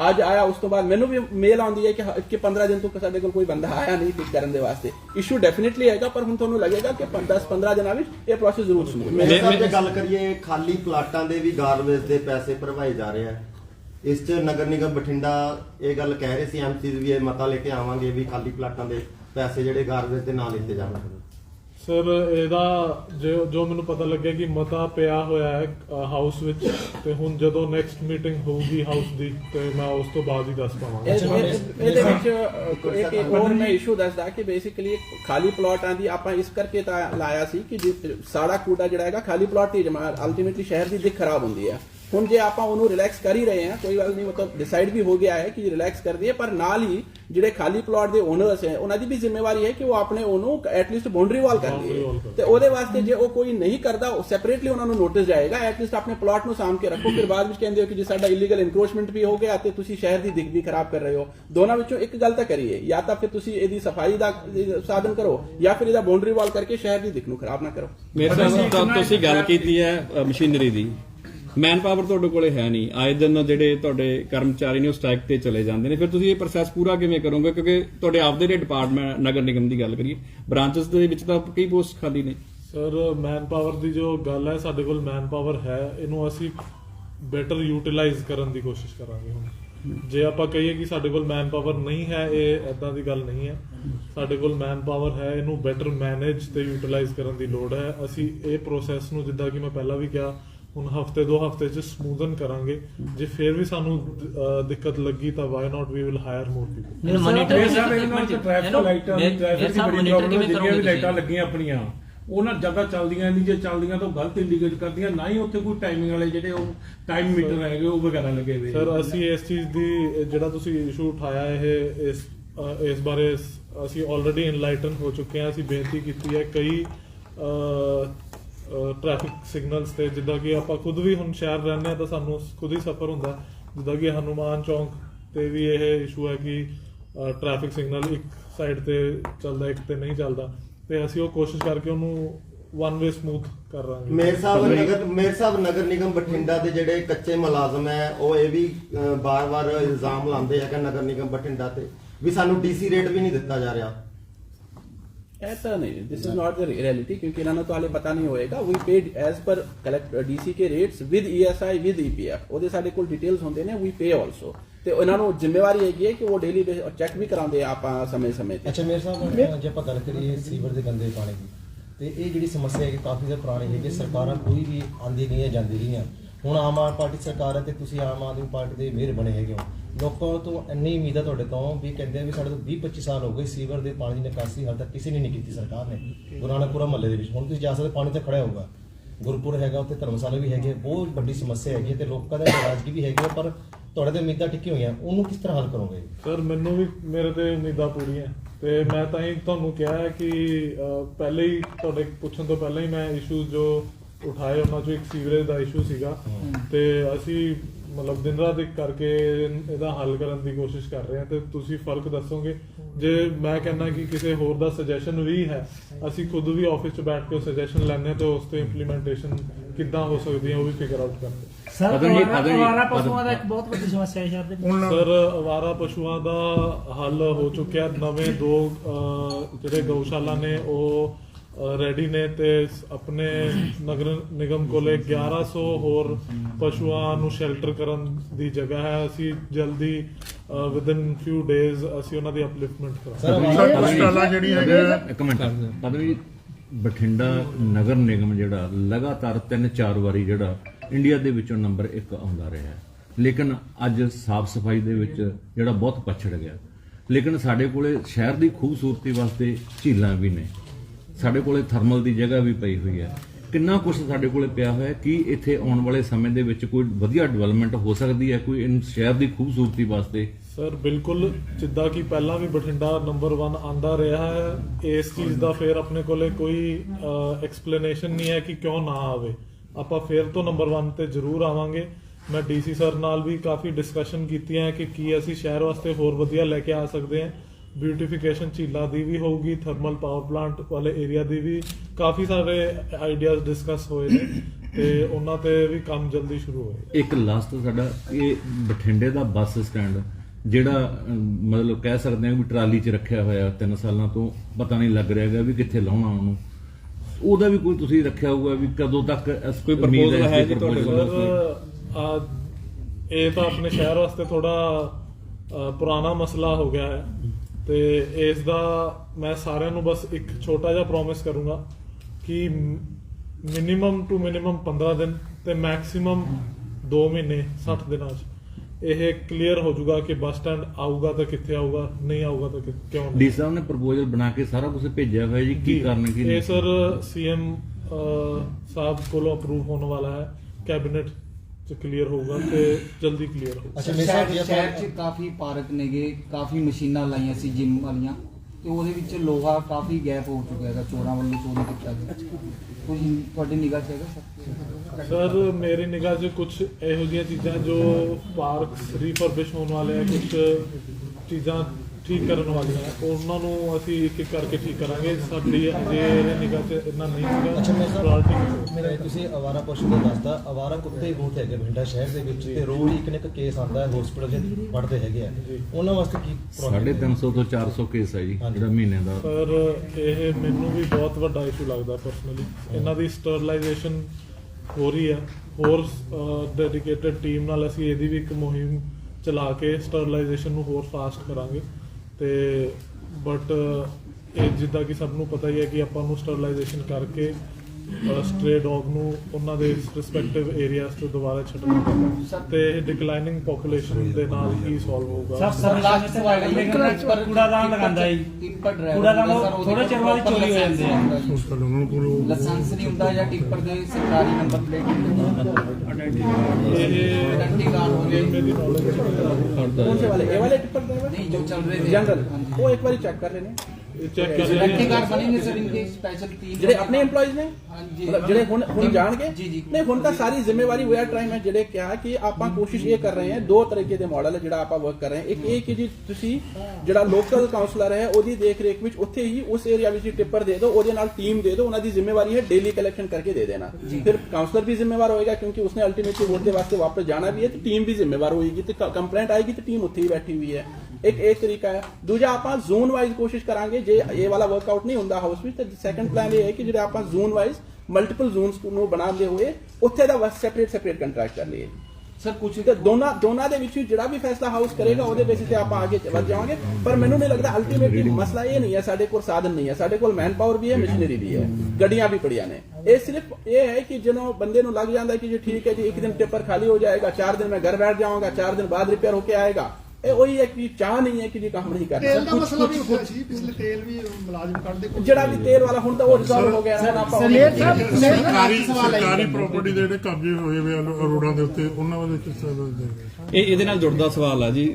ਅੱਜ ਆਇਆ ਉਸ ਤੋਂ ਬਾਅਦ ਮੈਨੂੰ ਵੀ ਮੇਲ ਆਉਂਦੀ ਹੈ ਕਿ ਹ- ਕਿ 15 ਦਿਨ ਤੋਂ ਸਾਡੇ ਕੋਲ ਕੋਈ ਬੰਦਾ ਆਇਆ ਨਹੀਂ ਪਿਕ ਕਰਨ ਦੇ ਵਾਸਤੇ। ਇਸ਼ੂ ਡੈਫੀਨਿਟਲੀ ਹੈਗਾ ਪਰ ਹੁਣ ਤੁਹਾਨੂੰ ਲੱਗੇਗਾ ਕਿ 10 15 ਦਿਨਾਂ ਵਿੱਚ ਇਹ ਪ੍ਰੋਸੈਸ ਜ਼ਰੂਰ ਸਮੂਥ ਮੇਰੇ ਸਾਹਿਬ ਜੇ ਗੱਲ ਕਰੀਏ ਖਾਲੀ ਪਲਾਟਾਂ ਦੇ ਵੀ ਗਾਰਬੇਜ ਦੇ ਪੈਸੇ ਭਰਵਾਏ ਜਾ ਰਹੇ ਆ। ਇਸ 'ਚ ਨਗਰ ਨਿਗਮ ਬਠਿੰਡਾ ਇਹ ਗੱਲ ਕਹਿ ਰਹੇ ਸੀ ਐਮਸੀਜ਼ ਵੀ ਇਹ ਮਤਾ ਲੈ ਕੇ ਆਵਾਂਗੇ ਵੀ ਖਾਲੀ ਪਲਾਟਾਂ ਦੇ ਪੈਸੇ ਜਿਹੜੇ ਗਾਰਬੇਜ ਦੇ ਨਾਲ ਲਿੱਤੇ ਜਾਣ। ਸਰ ਇਹਦਾ ਜੋ ਜੋ ਮੈਨੂੰ ਪਤਾ ਲੱਗਿਆ ਕਿ ਮਤਾ ਪਿਆ ਹੋਇਆ ਹੈ ਹਾਊਸ ਵਿੱਚ ਤੇ ਹੁਣ ਜਦੋਂ ਨੈਕਸਟ ਮੀਟਿੰਗ ਹੋਊਗੀ ਹਾਊਸ ਦੀ ਤੇ ਮੈਂ ਉਸ ਤੋਂ ਬਾਅਦ ਹੀ ਦੱਸ ਪਾਵਾਂਗਾ। ਇਹ- ਇਹ- ਇਹਦੇ ਵਿੱਚ ਇੱਕ ਇੱਕ ਹੋਰ ਮੈਂ ਇਸ਼ੂ ਦੱਸਦਾ ਕਿ ਬੇਸਿਕਲੀ ਖਾਲੀ ਪਲਾਟਾਂ ਦੀ ਆਪਾਂ ਇਸ ਕਰਕੇ ਤਾਂ ਲਾਇਆ ਸੀ ਕਿ ਸਾੜਾ ਕੂੜਾ ਜਿਹੜਾ ਹੈਗਾ ਖਾਲੀ ਪਲਾਟ ਦੀ ਜਮਾ ਅਲਟੀਮੇਟਲੀ ਸ਼ਹਿਰ ਦੀ ਦਿੱਖ ਖਰਾਬ ਹੁੰਦੀ ਹੈ ਹੁਣ ਜੇ ਆਪਾਂ ਉਹਨੂੰ ਰਿਲੈਕਸ ਕਰ ਹੀ ਰਹੇ ਹਾਂ ਕੋਈ ਗੱਲ ਨਹੀਂ ਮਤਲਬ ਡਿਸਾਈਡ ਵੀ ਹੋ ਗਿਆ ਹੈ ਕਿ ਰਿਲੈਕਸ ਕਰ ਦਈਏ ਪਰ ਨਾਲ ਹੀ ਜਿਹੜੇ ਖਾਲੀ ਪਲਾਟ ਦੇ ਓਨਰਸ ਹੈ ਉਹਨਾਂ ਦੀ ਵੀ ਜ਼ਿੰਮੇਵਾਰੀ ਹੈ ਕਿ ਉਹ ਆਪਣੇ ਉਹਨੂੰ ਐਟਲੀਸਟ ਬਾਉਂਡਰੀ ਵਾਲ ਕਰ ਦਈਏ। ਤੇ ਉਹਦੇ ਵਾਸਤੇ ਜੇ ਉਹ ਕੋਈ ਨਹੀਂ ਕਰਦਾ ਉਹ ਸੈਪਰੇਟਲੀ ਉਹਨਾਂ ਨੂੰ ਨੋਟਿਸ ਜਾਏਗਾ ਐਟਲੀਸਟ ਆਪਣੇ ਪਲਾਟ ਨੂੰ ਸਾਂਭ ਕੇ ਰੱਖੋ। ਫਿਰ ਬਾਅਦ ਵਿੱਚ ਕਹਿੰਦੇ ਹੋ ਕਿ ਜੇ ਸਾਡਾ ਇਲੀਗਲ ਇਨਕਰੋਚਮੈਂਟ ਵੀ ਹੋ ਗਿਆ ਤੇ ਤੁਸੀਂ ਸ਼ਹਿਰ ਦੀ ਦਿੱਖ ਵੀ ਖਰਾਬ ਕਰ ਰਹੇ ਹੋ। ਦੋਨਾਂ ਵਿੱਚੋਂ ਇੱਕ ਗੱਲ ਤਾਂ ਕਰੀਏ ਜਾਂ ਤਾਂ ਫਿਰ ਤੁਸੀਂ ਇਹਦੀ ਸਫ਼ਾਈ ਦਾ ਸਾਧਨ ਕਰੋ ਜਾਂ ਫਿਰ ਇਹਦਾ ਬਾਉਂਡਰੀ ਵਾਲ ਕਰਕੇ ਸ਼ਹਿਰ ਦੀ ਦਿੱਖ ਨੂੰ ਖਰਾਬ ਨਾ ਕਰੋ। ਮੇਰੇ ਤਾਂ ਤੁਸੀਂ ਗੱਲ ਕੀਤੀ ਹੈ ਮਸ਼ੀਨਰੀ ਦੀ। ਮੈਨ ਪਾਵਰ ਤੁਹਾਡੇ ਕੋਲੇ ਹੈ ਨਹੀਂ। ਆਏ ਦਿਨ ਜਿਹੜੇ ਤੁਹਾਡੇ ਕਰਮਚਾਰੀ ਨੇ ਉਹ ਸਟ੍ਰਾਈਕ ਤੇ ਚਲੇ ਜਾਂਦੇ ਨੇ। ਫਿਰ ਤੁਸੀਂ ਇਹ ਪ੍ਰੋਸੈਸ ਪੂਰਾ ਕਿਵੇਂ ਕਰੋਗੇ? ਕਿਉਂਕਿ ਤੁਹਾਡੇ ਆਪਦੇ ਦੇ ਡਿਪਾਰਟਮੈਂਟ ਨਗਰ ਨਿਗਮ ਦੀ ਗੱਲ ਕਰੀਏ ਬ੍ਰਾਂਚਸ ਦੇ ਵਿੱਚ ਤਾਂ ਕਈ ਪੋਸਟ ਖਾਲੀ ਨੇ। ਸਰ ਮੈਨ ਪਾਵਰ ਦੀ ਜੋ ਗੱਲ ਹੈ, ਸਾਡੇ ਕੋਲ ਮੈਨ ਪਾਵਰ ਹੈ। ਇਹਨੂੰ ਅਸੀਂ ਬੈਟਰ ਯੂਟਿਲਾਈਜ਼ ਕਰਨ ਦੀ ਕੋਸ਼ਿਸ਼ ਕਰਾਂਗੇ ਹੁਣ। ਜੇ ਆਪਾਂ ਕਹੀਏ ਕਿ ਸਾਡੇ ਕੋਲ ਮੈਨ ਪਾਵਰ ਨਹੀਂ ਹੈ, ਇਹ ਐਦਾਂ ਦੀ ਗੱਲ ਨਹੀਂ ਹੈ। ਸਾਡੇ ਕੋਲ ਮੈਨ ਪਾਵਰ ਹੈ, ਇਹਨੂੰ ਬੈਟਰ ਮੈਨੇਜ ਤੇ ਯੂਟਿਲਾਈਜ਼ ਕਰਨ ਦੀ ਲੋੜ ਹੈ। ਅਸੀਂ ਇਹ ਪ੍ਰੋਸੈਸ ਨੂੰ ਜਿੱਦਾਂ ਕਿ ਮੈਂ ਪਹਿਲਾਂ ਵੀ ਕਿਹਾ ਹੁਣ ਹਫ਼ਤੇ ਦੋ ਹਫ਼ਤੇ ਚ ਸਮੂਥਨ ਕਰਾਂਗੇ। ਜੇ ਫਿਰ ਵੀ ਸਾਨੂੰ ਅਹ, ਦਿੱਕਤ ਲੱਗੀ ਤਾਂ why not we will hire more people ਨਹੀਂ ਮੋਨੀਟਰ ਮੇਰੇ ਸਾਹਿਬ ਇਹਨਾਂ ਨੂੰ ਟ੍ਰੈਫਿਕ ਲਾਈਟਾਂ ਟ੍ਰੈਫਿਕ ਦੀ ਬੜੀ ਪ੍ਰੋਬਲਮ ਜਿਹੜੀਆਂ ਵੀ ਲਾਈਟਾਂ ਲੱਗੀਆਂ ਆਪਣੀਆਂ। ਉਹਨਾਂ ਜ਼ਿਆਦਾ ਚੱਲਦੀਆਂ ਨਹੀਂ ਜੇ ਚੱਲਦੀਆਂ ਤਾਂ ਉਹ ਗਲਤ ਇੰਡੀਕੇਟ ਕਰਦੀਆਂ ਨਾ ਹੀ ਉੱਥੇ ਕੋਈ ਟਾਈਮਿੰਗ ਵਾਲੇ ਜਿਹੜੇ ਉਹ ਟਾਈਮ ਮੀਟਰ ਹੈਗੇ ਉਹ ਵਗੈਰਾ ਲੱਗੇ ਹੋਏ ਸਰ ਅਸੀਂ ਇਸ ਚੀਜ਼ ਦੀ ਇਹ ਜਿਹੜਾ ਤੁਸੀਂ ਇਸ਼ੂ ਉਠਾਇਆ ਇਹ ਇਸ ਅ, ਇਸ ਬਾਰੇ ਸ- ਅਸੀਂ ਆਲਰੇਡੀ ਇਨਲਾਈਟਨ ਹੋ ਚੁੱਕੇ ਹਾਂ ਅਸੀਂ ਬੇਨਤੀ ਕੀਤੀ ਹੈ ਕਈ ਟ੍ਰੈਫਿਕ ਸਿਗਨਲਸ ਤੇ ਜਿੱਦਾਂ ਕਿ ਆਪਾਂ ਖੁਦ ਵੀ ਹੁਣ ਸ਼ਹਿਰ ਰਹਿੰਦੇ ਹਾਂ ਤਾਂ ਸਾਨੂੰ ਖੁਦ ਹੀ ਸਫਰ ਹੁੰਦਾ। ਜਿੱਦਾਂ ਕਿ ਹਨੂਮਾਨ ਚੌਂਕ ਤੇ ਵੀ ਇਹ ਇਸ਼ੂ ਹੈ ਕਿ ਟ੍ਰੈਫਿਕ ਸਿਗਨਲ ਇੱਕ ਸਾਈਡ ਤੇ ਚੱਲਦਾ ਇੱਕ ਤੇ ਨਹੀਂ ਚੱਲਦਾ। ਤੇ ਅਸੀਂ ਉਹ ਕੋਸ਼ਿਸ਼ ਕਰਕੇ ਉਹਨੂੰ ਵਨ ਵੇ ਸਮੂਥ ਕਰ ਰਾਂਗੇ ਮੇਰ ਸਾਹਿਬ ਨਗਰ ਮੇਰ ਸਾਹਿਬ ਨਗਰ ਨਿਗਮ ਬਠਿੰਡਾ ਦੇ ਜਿਹੜੇ ਕੱਚੇ ਮੁਲਾਜ਼ਮ ਹੈ ਉਹ ਇਹ ਵੀ ਬਾਰ-ਬਾਰ ਇਲਜ਼ਾਮ ਲਾਉਂਦੇ ਆ ਕਿ ਨਗਰ ਨਿਗਮ ਬਠਿੰਡਾ ਤੇ ਵੀ ਸਾਨੂੰ ਡੀਸੀ ਰੇਟ ਵੀ ਨਹੀਂ ਦਿੱਤਾ ਜਾ ਰਿਹਾ। ऐसा नहीं this is not the reality क्योंकि इन्होंने तो हाले पता नहीं होएगा we paid as per collect DC K rates with ESI with EPF ਉਹਦੇ ਸਾਡੇ ਕੋਲ ਡਿਟੇਲਸ ਹੁੰਦੇ ਨੇ ਵੀ ਪੇ ਆਲਸੋ ਤੇ ਇਹਨਾਂ ਨੂੰ ਜ਼ਿੰਮੇਵਾਰੀ ਹੈਗੀ ਹੈ ਕਿ ਉਹ ਡੇਲੀ ਚੈੱਕ ਵੀ ਕਰਾਉਂਦੇ ਆ ਆਪਾਂ ਸਮੇਂ ਸਮੇਂ ਤੇ ਅੱਛਾ ਮੇਰੇ ਸਾਹਿਬ ਜੇ ਆਪਾਂ ਗੱਲ ਕਰੀਏ ਸੀਵਰ ਦੇ ਗੰਦੇ ਪਾਣੀ ਦੀ ਤੇ ਇਹ ਜਿਹੜੀ ਸਮੱਸਿਆ ਹੈ ਕਿ ਕਾਫੀ ਜ਼ਿਆਦਾ ਪੁਰਾਣੀ ਹੈ ਕਿ ਸਰਕਾਰਾਂ ਕੋਈ ਵੀ ਆਂਦੀ ਨਹੀਂ ਹੈ ਜਾਂਦੀ ਨਹੀਂ ਹੈ ਹੁਣ ਆਮ ਆਦਮੀ ਪਾਰਟੀ ਸਰਕਾਰ ਹੈ ਤੇ ਤੁਸੀਂ ਆਮ ਆਦਮੀ ਪਾਰਟੀ ਦੇ ਮੇਅਰ ਬਣੇ ਹੈਗੇ ਹੋ। ਲੋਕਾਂ ਤੋਂ ਇੰਨੀ ਉਮੀਦ ਹੈ ਤੁਹਾਡੇ ਤੋਂ ਵੀ ਕਹਿੰਦੇ ਆ ਵੀ ਸਾਡੇ ਤੋਂ 20 25 ਸਾਲ ਹੋ ਗਏ ਸੀਵਰ ਦੇ ਪਾਣੀ ਦੀ ਨਿਕਾਸੀ ਹਾਲ ਤੱਕ ਕਿਸੇ ਨੇ ਨਹੀਂ ਕੀਤੀ ਸਰਕਾਰ ਨੇ। ਗੁਰੂ ਮਹੱਲੇ ਦੇ ਵਿੱਚ। ਹੁਣ ਤੁਸੀਂ ਜਾ ਸਕਦੇ ਪਾਣੀ ਤੇ ਖੜਿਆ ਹੋਊਗਾ। ਗੁਰਪੁਰ ਹੈਗਾ, ਉੱਥੇ ਧਰਮਸ਼ਾਲਾ ਵੀ ਹੈਗੇ ਬਹੁਤ ਵੱਡੀ ਸਮੱਸਿਆ ਹੈਗੀ ਹੈ ਤੇ ਲੋਕਾਂ ਦਾ ਨਾਰਾਜ਼ਗੀ ਵੀ ਹੈਗੀ ਹੈ, ਪਰ ਤੁਹਾਡੇ ਤੇ ਉਮੀਦਾਂ ਟਿੱਕੀ ਹੋਈਆਂ। ਉਹਨੂੰ ਕਿਸ ਤਰ੍ਹਾਂ ਹੱਲ ਕਰੋਗੇ? ਸਰ, ਮੈਨੂੰ ਵੀ ਮੇਰੇ ਤੇ ਉਮੀਦਾਂ ਪੂਰੀਆਂ। ਤੇ ਮੈਂ ਤਾਂ ਹੀ ਤੁਹਾਨੂੰ ਕਿਹਾ ਕਿ ਪਹਿਲੇ ਹੀ ਤੁਹਾਡੇ ਪੁੱਛਣ ਤੋਂ ਪਹਿਲਾਂ ਹੀ ਮੈਂ ਇਸ਼ੂਜ਼ ਜੋ ਉਠਾਏ ਉਹਨਾਂ ਚੋਂ ਇੱਕ ਸੀਵਰੇਜ ਦਾ ਇਸ਼ੂ ਸੀਗਾ। ਤੇ ਅਸੀਂ ਮਤਲਬ ਦਿਨ ਰਾਤ ਇੱਕ ਕਰਕੇ ਇਹਦਾ ਹੱਲ ਕਰਨ ਦੀ ਕੋਸ਼ਿਸ਼ ਕਰ ਰਹੇ ਹਾਂ। ਤੇ ਤੁਸੀਂ ਫ਼ਰਕ ਦੱਸੋਗੇ? ਜੇ ਮੈਂ ਕਹਿੰਦਾ ਕਿ ਕਿਸੇ ਹੋਰ ਦਾ ਸੁਜੈਸ਼ਨ ਵੀ ਹੈ ਅਸੀਂ ਖੁਦ ਵੀ ਆਫਿਸ 'ਚ ਬੈਠ ਕੇ ਸੁਜੈਸ਼ਨ ਲੈਣੇ ਤੇ ਉਸ ਤੇ ਇੰਪਲੀਮੈਂਟੇਸ਼ਨ ਕਿੱਦਾਂ ਹੋ ਸਕਦੀ ਹੈ ਉਹ ਵੀ ਫਿਗਰ ਆਊਟ ਕਰਦੇ। ਸਰ ਅਵਾਰਾ ਪਸ਼ੂਆਂ ਦਾ ਇੱਕ ਬਹੁਤ ਵੱਡੀ ਸਮੱਸਿਆ ਹੈ ਸ਼ਹਿਰ ਦੇ ਵਿੱਚ ਸਰ ਅਵਾਰਾ ਪਸ਼ੂਆਂ ਦਾ ਹੱਲ ਹੋ ਚੁੱਕਿਆ। ਨਵੇਂ ਦੋ ਜਿਹੜੇ ਗਊਸ਼ਾਲਾ ਨੇ ਉਹ ਰੈਡੀ ਨੇ ਤੇ ਆਪਣੇ ਨਗਰ ਨਿਗਮ ਕੋਲੇ 1100 ਹੋਰ ਪਸ਼ੂਆਂ ਨੂੰ ਸ਼ੈਲਟਰ ਕਰਨ ਦੀ ਜਗ੍ਹਾ ਹੈ। ਅਸੀਂ ਜਲਦੀ ਵਿਦਨ ਫਿਊ ਡੇਜ਼ ਅਸੀਂ ਉਹਨਾਂ ਦੀ ਅਪਲਿਫਟਮੈਂਟ ਕਰਾਂਗੇ। ਸਰ ਜਿਹੜੀ ਹੈਗੀ ਇੱਕ ਮਿੰਟ ਪਦਵੀ ਬਠਿੰਡਾ ਨਗਰ ਨਿਗਮ ਜਿਹੜਾ ਲਗਾਤਾਰ 3-4 ਵਾਰੀ ਜਿਹੜਾ ਇੰਡੀਆ ਦੇ ਵਿੱਚੋਂ ਨੰਬਰ 1 ਆਉਂਦਾ ਰਿਹਾ ਹੈ। ਲੇਕਿਨ ਅੱਜ ਸਾਫ਼ ਸਫ਼ਾਈ ਦੇ ਵਿੱਚ ਜਿਹੜਾ ਬਹੁਤ ਪਛੜ ਗਿਆ। ਲੇਕਿਨ ਸਾਡੇ ਕੋਲੇ ਸ਼ਹਿਰ ਦੀ ਖੂਬਸੂਰਤੀ ਵਾਸਤੇ ਝੀਲਾਂ ਵੀ ਨੇ। ਸਾਡੇ ਕੋਲੇ ਥਰਮਲ ਦੀ ਜਗ੍ਹਾ ਵੀ ਪਈ ਹੋਈ ਹੈ। ਕਿੰਨਾ ਕੁਝ ਸਾਡੇ ਕੋਲੇ ਪਿਆ ਹੋਇਆ ਹੈ ਕਿ ਇੱਥੇ ਆਉਣ ਵਾਲੇ ਸਮੇਂ ਦੇ ਵਿੱਚ ਕੋਈ ਵਧੀਆ ਡਿਵੈਲਪਮੈਂਟ ਹੋ ਸਕਦੀ ਹੈ, ਕੋਈ ਇਨ ਸ਼ਹਿਰ ਦੀ ਖੂਬਸੂਰਤੀ ਵਾਸਤੇ? ਸਰ, ਬਿਲਕੁਲ ਜਿੱਦਾਂ ਕਿ ਪਹਿਲਾਂ ਵੀ ਬਠਿੰਡਾ ਨੰਬਰ 1 ਆਂਦਾ ਰਿਹਾ ਹੈ, ਇਸ ਚੀਜ਼ ਦਾ ਫੇਰ ਆਪਣੇ ਕੋਲੇ ਕੋਈ ਐਕਸਪਲੇਨੇਸ਼ਨ ਨਹੀਂ ਹੈ ਕਿ ਕਿਉਂ ਨਾ ਆਵੇ। ਆਪਾਂ ਫੇਰ ਤੋਂ ਨੰਬਰ 1 ਤੇ ਜ਼ਰੂਰ ਆਵਾਂਗੇ। ਮੈਂ ਡੀਸੀ ਸਰ ਨਾਲ ਵੀ ਕਾਫੀ ਡਿਸਕਸ਼ਨ ਕੀਤੀਆਂ ਹੈ ਕਿ ਕੀ ਅਸੀਂ ਸ਼ਹਿਰ ਵਾਸਤੇ ਹੋਰ ਵਧੀਆ ਲੈ ਕੇ ਆ ਸਕਦੇ ਹਾਂ। ਬਿਊਟੀਫਿਕੇਸ਼ਨ ਝੀਲਾਂ ਦੀ ਵੀ ਹੋਊਗੀ ਥਰਮਲ ਪਾਵਰ ਪਲਾਂਟ ਵਾਲੇ ਏਰੀਆ ਦੀ ਵੀ ਕਾਫੀ ਸਾਰੇ ਆਈਡੀਆਜ਼ ਡਿਸਕਸ ਹੋਏ ਨੇ ਤੇ ਉਹਨਾਂ ਤੇ ਵੀ ਕੰਮ ਜਲਦੀ ਸ਼ੁਰੂ ਹੋਏਗਾ ਇੱਕ ਲਾਸਟ ਸਾਡਾ ਇਹ ਬਠਿੰਡੇ ਦਾ ਬੱਸ ਸਟੈਂਡ ਜਿਹੜਾ ਮਤਲਬ ਕਹਿ ਸਕਦੇ ਹਾਂ ਵੀ ਟਰਾਲੀ 'ਚ ਰੱਖਿਆ ਹੋਇਆ ਤਿੰਨ ਸਾਲਾਂ ਤੋਂ ਪਤਾ ਨਹੀਂ ਲੱਗ ਰਿਹਾ ਹੈਗਾ ਵੀ ਕਿੱਥੇ ਲਾਉਣਾ ਉਹਨੂੰ। ਉਹਦਾ ਵੀ ਕੋਈ ਤੁਸੀਂ ਰੱਖਿਆ ਹੋਊਗਾ ਵੀ ਕਦੋਂ ਤੱਕ ਇਸ ਕੋਈ ਇਸ ਹੈ ਜੀ ਤੁਹਾਡੇ ਆ ਇਹ ਤਾਂ ਆਪਣੇ ਸ਼ਹਿਰ ਵਾਸਤੇ ਥੋੜਾ ਪੁਰਾਣਾ ਮਸਲਾ ਹੋ ਗਿਆ ਹੈ। ਤੇ ਇਸ ਦਾ ਮੈਂ ਸਾਰਿਆਂ ਨੂੰ ਬਸ ਇੱਕ ਛੋਟਾ ਜਿਹਾ ਪ੍ਰੋਮਿਸ ਕਰੂੰਗਾ ਕਿ ਮਿਨੀਮਮ ਟੂ ਮਿਨੀਮਮ 15 ਦਿਨ ਤੇ ਮੈਕਸਿਮਮ 2 ਮਹੀਨੇ 60 ਦਿਨਾਂ 'ਚ ਇਹ ਕਲੀਅਰ ਹੋ ਜਾਊਗਾ ਕਿ ਬੱਸ ਸਟੈਂਡ ਆਊਗਾ ਤਾਂ ਕਿੱਥੇ ਆਊਗਾ ਨਹੀਂ ਆਊਗਾ ਤਾਂ ਕਿ- ਕਿਉਂ ਨਹੀਂ। ਡੀ ਸਾਹਿਬ ਨੇ ਪ੍ਰਪੋਜ਼ਲ ਬਣਾ ਕੇ ਸਾਰਾ ਕੁਝ ਭੇਜਿਆ ਹੋਇਆ ਜੀ ਕੀ ਕਰਨ ਕੀ ਇਹ ਸਰ ਸੀਐਮ ਸਾਹਿਬ ਕੋਲੋਂ ਅਪਰੂਵ ਹੋਣ ਵਾਲਾ ਹੈ ਕੈਬਨਿਟ ਚ ਕਲੀਅਰ ਹੋਊਗਾ ਤੇ ਜਲਦੀ ਕਲੀਅਰ ਹੋਊਗਾ। ਅੱਛਾ ਮੇਰੇ ਸਾਹਿਬ ਸ਼ਹਿਰ ਸ਼ਹਿਰ 'ਚ ਕਾਫੀ ਪਾਰਕ ਨੇਗੇ ਕਾਫੀ ਮਸ਼ੀਨਾਂ ਲਾਈਆਂ ਸੀ ਜਿਮ ਵਾਲੀਆਂ ਤੇ ਉਹਦੇ ਵਿੱਚ ਲੋਹਾ ਕਾਫੀ ਗੈਪ ਹੋ ਚੁੱਕਿਆ ਹੈਗਾ ਚੋਰਾਂ ਵੱਲੋਂ ਚੋਰੀ ਕੀਤਾ ਗਿਆ। ਕੋਈ ਤੁਹਾਡੀ ਨਿਗਾਹ 'ਚ ਹੈਗਾ ਸਰ? ਸਰ ਮੇਰੀ ਨਿਗਾਹ 'ਚ ਕੁਝ ਇਹੋ ਜਿਹੀਆਂ ਚੀਜ਼ਾਂ ਜੋ ਪਾਰਕਸ ਰੀਫਰਬਿਸ਼ ਹੋਣ ਵਾਲੇ ਆ ਕੁਝ ਚੀਜ਼ਾਂ ਠੀਕ ਕਰਨ ਵਾਲੀਆਂ ਆ, ਉਹਨਾਂ ਨੂੰ ਅਸੀਂ ਇੱਕ ਇੱਕ ਕਰਕੇ ਠੀਕ ਕਰਾਂਗੇ। ਸਾਡੀ ਅਜੇ ਨਿਗਾਹ 'ਚ ਇੰਨਾ ਨਹੀਂ ਅੱਛਾ ਸੀਗਾ ਸਾਹਿਬ ਪ੍ਰਾਇੋਰਟੀ ਮੇਰੇ ਤੁਸੀਂ ਅਵਾਰਾ ਪਸ਼ੂ ਦਾ ਦੱਸਦਾ ਅਵਾਰਾ ਕੁੱਤੇ ਬਹੁਤ ਹੈਗੇ ਬਠਿੰਡਾ ਸ਼ਹਿਰ ਦੇ ਵਿੱਚ ਤੇ ਰੋਜ਼ ਇੱਕ ਨਾ ਇੱਕ ਕੇਸ ਆਉਂਦਾ ਹੈ ਹਸਪੀਟਲ 'ਚ ਪੜਦੇ ਹੈਗੇ ਆ। ਉਹਨਾਂ ਵਾਸਤੇ ਕੀ ਹੈ? 350 ਤੋਂ 400 ਕੇਸ ਹੈ ਜੀ। ਜਿਹੜਾ ਮਹੀਨੇ ਦਾ। ਪਰ ਇਹ ਮੈਨੂੰ ਵੀ ਬਹੁਤ ਵੱਡਾ ਇਸ਼ੂ ਲੱਗਦਾ ਪਰਸਨਲੀ ਇਹਨਾਂ ਦੀ ਸਟਰਲਾਈਜੇਸ਼ਨ ਹੋ ਰਹੀ ਹੈ। ਹੋਰ ਡੈਡੀਕੇਟਡ ਟੀਮ ਨਾਲ ਅਸੀਂ ਇਹਦੀ ਵੀ ਇੱਕ ਮੁਹਿੰਮ ਚਲਾ ਕੇ ਸਟਰਲਾਈਜੇਸ਼ਨ ਨੂੰ ਹੋਰ ਫਾਸਟ ਕਰਾਂਗੇ। ਤੇ ਬਟ ਇਹ ਜਿੱਦਾਂ ਕਿ ਸਭ ਨੂੰ ਪਤਾ ਹੀ ਹੈ ਕਿ ਆਪਾਂ ਨੂੰ ਸਟਰਲਾਈਜੇਸ਼ਨ ਕਰਕੇ ਸਟ੍ਰੇ ਡੌਗ ਨੂੰ ਉਹਨਾਂ ਦੇ ਰਿਸਪੈਕਟਿਵ ਏਰੀਆਜ਼ ਤੋਂ ਦੁਬਾਰਾ ਛੱਡਣਾ ਪੈਂਦਾ। ਤੇ ਇਹ ਡਿਕਲਾਈਨਿੰਗ ਪੋਪੂਲੇਸ਼ਨ ਦੇ ਨਾਲ ਹੀ ਸੋਲਵ ਹੋਊਗਾ। ਸਭ ਸਰਕਾਰ ਨੇ ਪਰ ਕੂੜਾਦਾਨ ਲਗਾਉਂਦਾ ਜੀ। ਟਿੱਪਰ ਡਰਾਈਵਰ ਕੂੜਾਦਾਨ ਥੋੜੇ ਚਿਰ ਬਾਅਦ ਚੋਰੀ ਹੋ ਜਾਂਦੇ ਆ। ਲਾਇਸੈਂਸ ਨਹੀਂ ਹੁੰਦਾ ਜਾਂ ਟਿੱਪਰ ਦੇ ਸਰਕਾਰੀ ਨੰਬਰ ਪਲੇਟ ਨਹੀਂ ਹੁੰਦੀ। ਇਹ ਵਾਲੇ ਇਹ ਵਾਲੇ ਟਿੱਪਰ ਡਰਾਈਵਰ ਨਹੀਂ ਜੋ ਚੱਲ ਰਹੇ थे ਚੈੱਕ ਕਰ ਰਹੇ ਨੇ ਕਾਰ ਬਣੇ ਨੇ ਸਰ ਇਨਕੇ ਸਪੈਸ਼ਲ ਟੀਮ ਜਿਹੜੇ ਆਪਣੇ EMPLOYEES ਨੇ? ਹਾਂਜੀ। ਮਤਲਬ ਜਿਹੜੇ ਹੁਣ ਹੁਣ ਜਾਣਗੇ? ਜੀ ਜੀ। ਨਹੀਂ ਹੁਣ ਤਾਂ ਸਾਰੀ ਜ਼ਿੰਮੇਵਾਰੀ ਵੇਅਰ ਟਾਈਮ ਹੈ ਜਿਹੜੇ ਕਿਹਾ ਕਿ ਆਪਾਂ ਕੋਸ਼ਿਸ਼ ਇਹ ਕਰ ਰਹੇ ਹਾਂ ਦੋ ਤਰੀਕੇ ਦੇ ਮਾਡਲ ਹੈ ਜਿਹੜਾ ਆਪਾਂ ਵਰਕ ਕਰ ਰਹੇ ਹਾਂ। ਇੱਕ ਇਹ ਕਿ ਜੀ ਤੁਸੀਂ ਜਿਹੜਾ ਲੋਕਲ ਕਾਉਂਸਲਰ ਹੈ ਉਹਦੀ ਦੇਖ ਰੇਖ ਵਿੱਚ ਉੱਥੇ ਹੀ ਉਸ ਏਰੀਆ ਵਿੱਚ ਟਿੱਪਰ ਦੇ ਦਿਓ ਉਹਦੇ ਨਾਲ ਟੀਮ ਦੇ ਦਿਓ ਉਹਨਾਂ ਦੀ ਜ਼ਿੰਮੇਵਾਰੀ ਹੈ ਡੇਲੀ ਕਲੈਕਸ਼ਨ ਕਰਕੇ ਦੇ ਦੇਣਾ। ਫਿਰ ਕਾਉਂਸਲਰ ਵੀ ਜ਼ਿੰਮੇਵਾਰ ਹੋਏਗਾ ਕਿਉਂਕਿ ਉਸਨੇ ਅਲਟੀਮੇਟਲੀ ਵੋਟ ਦੇ ਵਾਸਤੇ ਵਾਪਸ ਜਾਣਾ ਵੀ ਹੈ ਤੇ ਟੀਮ ਵੀ ਜ਼ਿੰਮੇਵਾਰ ਹੋਏਗੀ ਤੇ ਕੰਪਲੇਂਟ ਆਏਗੀ ਤੇ ਟੀਮ ਉੱਥੇ ਹੀ ਬੈਠੀ ਹੋਈ ਹੈ। ਇੱਕ ਇਹ ਤਰੀਕਾ ਹੈ ਦੂਜਾ ਆਪਾਂ ਜ਼ੋਨ ਵਾਈਜ਼ ਕੋਸ਼ਿਸ਼ ਕਰਾਂਗੇ ਜੇ ਇਹ ਵਾਲਾ ਵਰਕਆਊਟ ਨਹੀਂ ਹੁੰਦਾ ਹਾਊਸ ਵਿੱਚ ਤਾਂ ਸੈਕੰਡ ਪਲਾਨ ਇਹ ਹੈ ਕਿ ਜਿਹੜੇ ਆਪਾਂ ਜ਼ੋਨ ਵਾਈਜ਼ ਮਲਟੀਪਲ ਜ਼ੋਨਸ ਨੂੰ ਬਣਾਉਂਦੇ ਹੋਏ ਉੱਥੇ ਦਾ ਸੈਪਰੇਟ ਸੈਪਰੇਟ ਕੰਟਰੈਕਟ ਕਰ ਲਈਏ ਸਰ ਕੁਝ ਤੇ ਦੋਨਾਂ ਦੋਨਾਂ ਦੇ ਵਿੱਚ ਜਿਹੜਾ ਵੀ ਫੈਸਲਾ ਹਾਊਸ ਕਰੇਗਾ ਉਹਦੇ ਬੇਸਿਸ ਤੇ ਆਪਾਂ ਅੱਗੇ ਵਧ ਜਾਵਾਂਗੇ ਪਰ ਮੈਨੂੰ ਨਹੀਂ ਲੱਗਦਾ ਅਲਟੀਮੇਟਲੀ ਮਸਲਾ ਇਹ ਨਹੀਂ ਹੈ ਸਾਡੇ ਕੋਲ ਸਾਧਨ ਨਹੀਂ ਹੈ ਸਾਡੇ ਕੋਲ ਮੈਨ ਪਾਵਰ ਵੀ ਹੈ ਮਸ਼ੀਨਰੀ ਵੀ ਹੈ ਗੱਡੀਆਂ ਵੀ ਪੜੀਆਂ ਨੇ ਇਹ ਸਿਰਫ ਇਹ ਹੈ ਕਿ ਜਦੋਂ ਬੰਦੇ ਨੂੰ ਲੱਗ ਜਾਂਦਾ ਕਿ ਜੀ ਠੀਕ ਹੈ ਜੀ ਇੱਕ ਦਿਨ ਟਿੱਪਰ ਖਾਲੀ ਹੋ ਜਾਏਗਾ ਚਾਰ ਦਿਨ ਮੈਂ ਘਰ ਬੈਠ ਜਾਵਾਂਗਾ ਚਾਰ ਦਿਨ ਬਾਅਦ ਰਿਪੇਅਰ ਹੋ ਕੇ ਆਏਗਾ ਇਹ ਉਹੀ ਹੈ ਕਿ ਚਾਹ ਨਹੀਂ ਹੈ ਕਿ ਜੀ ਕੰਮ ਨਹੀਂ ਕਰਨਾ। ਤੇਲ ਦਾ ਮਸਲਾ ਵੀ ਉੱਠਿਆ ਸੀ ਪਿਛਲੇ ਤੇਲ ਵੀ ਮੁਲਾਜ਼ਮ ਕੱਢਦੇ ਕੋਈ। ਜਿਹੜਾ ਵੀ ਤੇਲ ਵਾਲਾ ਹੁਣ ਤਾਂ ਉਹ ਰਿਜ਼ੋਲਵ ਹੋ ਗਿਆ ਹੁਣ ਆਪਾਂ ਸਰਕਾਰੀ ਸਰਕਾਰੀ ਪ੍ਰਾਪਰਟੀ ਦੇ ਜਿਹੜੇ ਕਬਜ਼ੇ ਹੋਏ ਹੋਏ ਆ ਰੋਡਾਂ ਦੇ ਉੱਤੇ ਉਹਨਾਂ ਬਾਰੇ ਕਿਸ ਤਰ੍ਹਾਂ ਦਾ ਇਹ ਇਹਦੇ ਨਾਲ ਜੁੜਦਾ ਸਵਾਲ ਆ ਜੀ।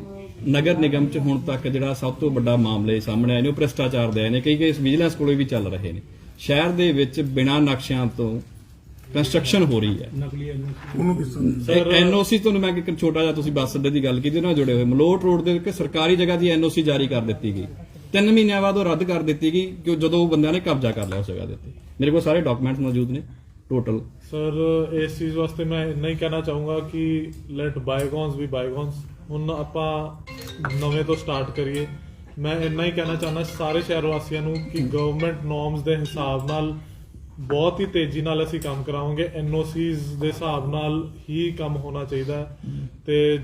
ਨਗਰ ਨਿਗਮ ਚ ਹੁਣ ਤੱਕ ਜਿਹੜਾ ਸਭ ਤੋਂ ਵੱਡਾ ਮਾਮਲੇ ਸਾਹਮਣੇ ਆਏ ਨੇ ਉਹ ਭ੍ਰਿਸ਼ਟਾਚਾਰ ਦੇ ਆਏ ਨੇ। ਕਈ ਕੇਸ ਵਿਜੀਲੈਂਸ ਕੋਲੇ ਵੀ ਚੱਲ ਰਹੇ ਨੇ। ਸ਼ਹਿਰ ਦੇ ਵਿੱਚ ਬਿਨਾਂ ਨਕਸ਼ਿਆਂ ਤੋਂ ਕੰਸਟਰਕਸ਼ਨ ਹੋ ਰਹੀ ਹੈ। ਉਹਨੂੰ ਕਿਸ ਤਰ੍ਹਾਂ ਐਨਓਸੀ ਤੁਹਾਨੂੰ ਮੈਂ ਇੱਕ ਛੋਟਾ ਜਿਹਾ ਤੁਸੀਂ ਬੱਸ ਅੱਡੇ ਦੀ ਗੱਲ ਕੀਤੀ ਨਾਲ ਜੁੜੇ ਹੋਏ ਮਲੋਟ ਰੋਡ ਦੇ ਉੱਤੇ ਸਰਕਾਰੀ ਜਗ੍ਹਾ ਦੀ ਐਨਓਸੀ ਜਾਰੀ ਕਰ ਦਿੱਤੀ ਗਈ। ਤਿੰਨ ਮਹੀਨਿਆਂ ਬਾਅਦ ਉਹ ਰੱਦ ਕਰ ਦਿੱਤੀ ਗਈ ਕਿ ਜਦੋਂ ਉਹ ਬੰਦਿਆਂ ਨੇ ਕਬਜ਼ਾ ਕਰ ਲਿਆ ਉਸ ਜਗ੍ਹਾ ਦੇ ਉੱਤੇ। ਮੇਰੇ ਕੋਲ ਸਾਰੇ ਡਾਕੂਮੈਂਟਸ ਮੌਜੂਦ ਨੇ ਟੋਟਲ ਸਰ ਇਸ ਚੀਜ਼ ਵਾਸਤੇ ਮੈਂ ਇੰਨਾ ਹੀ ਕਹਿਣਾ ਚਾਹੂੰਗਾ ਕਿ ਲੈਟ ਬਾਈਗੋਨਸ ਵੀ ਬਾਈਗੋਨਸ ਹੁਣ ਆਪਾਂ ਨਵੇਂ ਤੋਂ ਸਟਾਰਟ ਕਰੀਏ। ਮੈਂ ਇੰਨਾ ਹੀ ਕਹਿਣਾ ਚਾਹੁੰਦਾ ਸਾਰੇ ਸ਼ਹਿਰ ਵਾਸੀਆਂ ਨੂੰ ਕਿ ਗਵਰਨਮੈਂਟ ਨੋਰਮਸ ਦੇ ਹਿਸਾਬ ਨਾਲ ਬਹੁਤ ਹੀ ਤੇਜ਼ੀ ਨਾਲ ਅਸੀਂ ਕੰਮ ਕਰਾਵਾਂਗੇ। ਐਨਓਸੀਜ਼ ਦੇ ਹਿਸਾਬ ਨਾਲ ਹੀ ਕੰਮ ਹੋਣਾ ਚਾਹੀਦਾ ਤੇ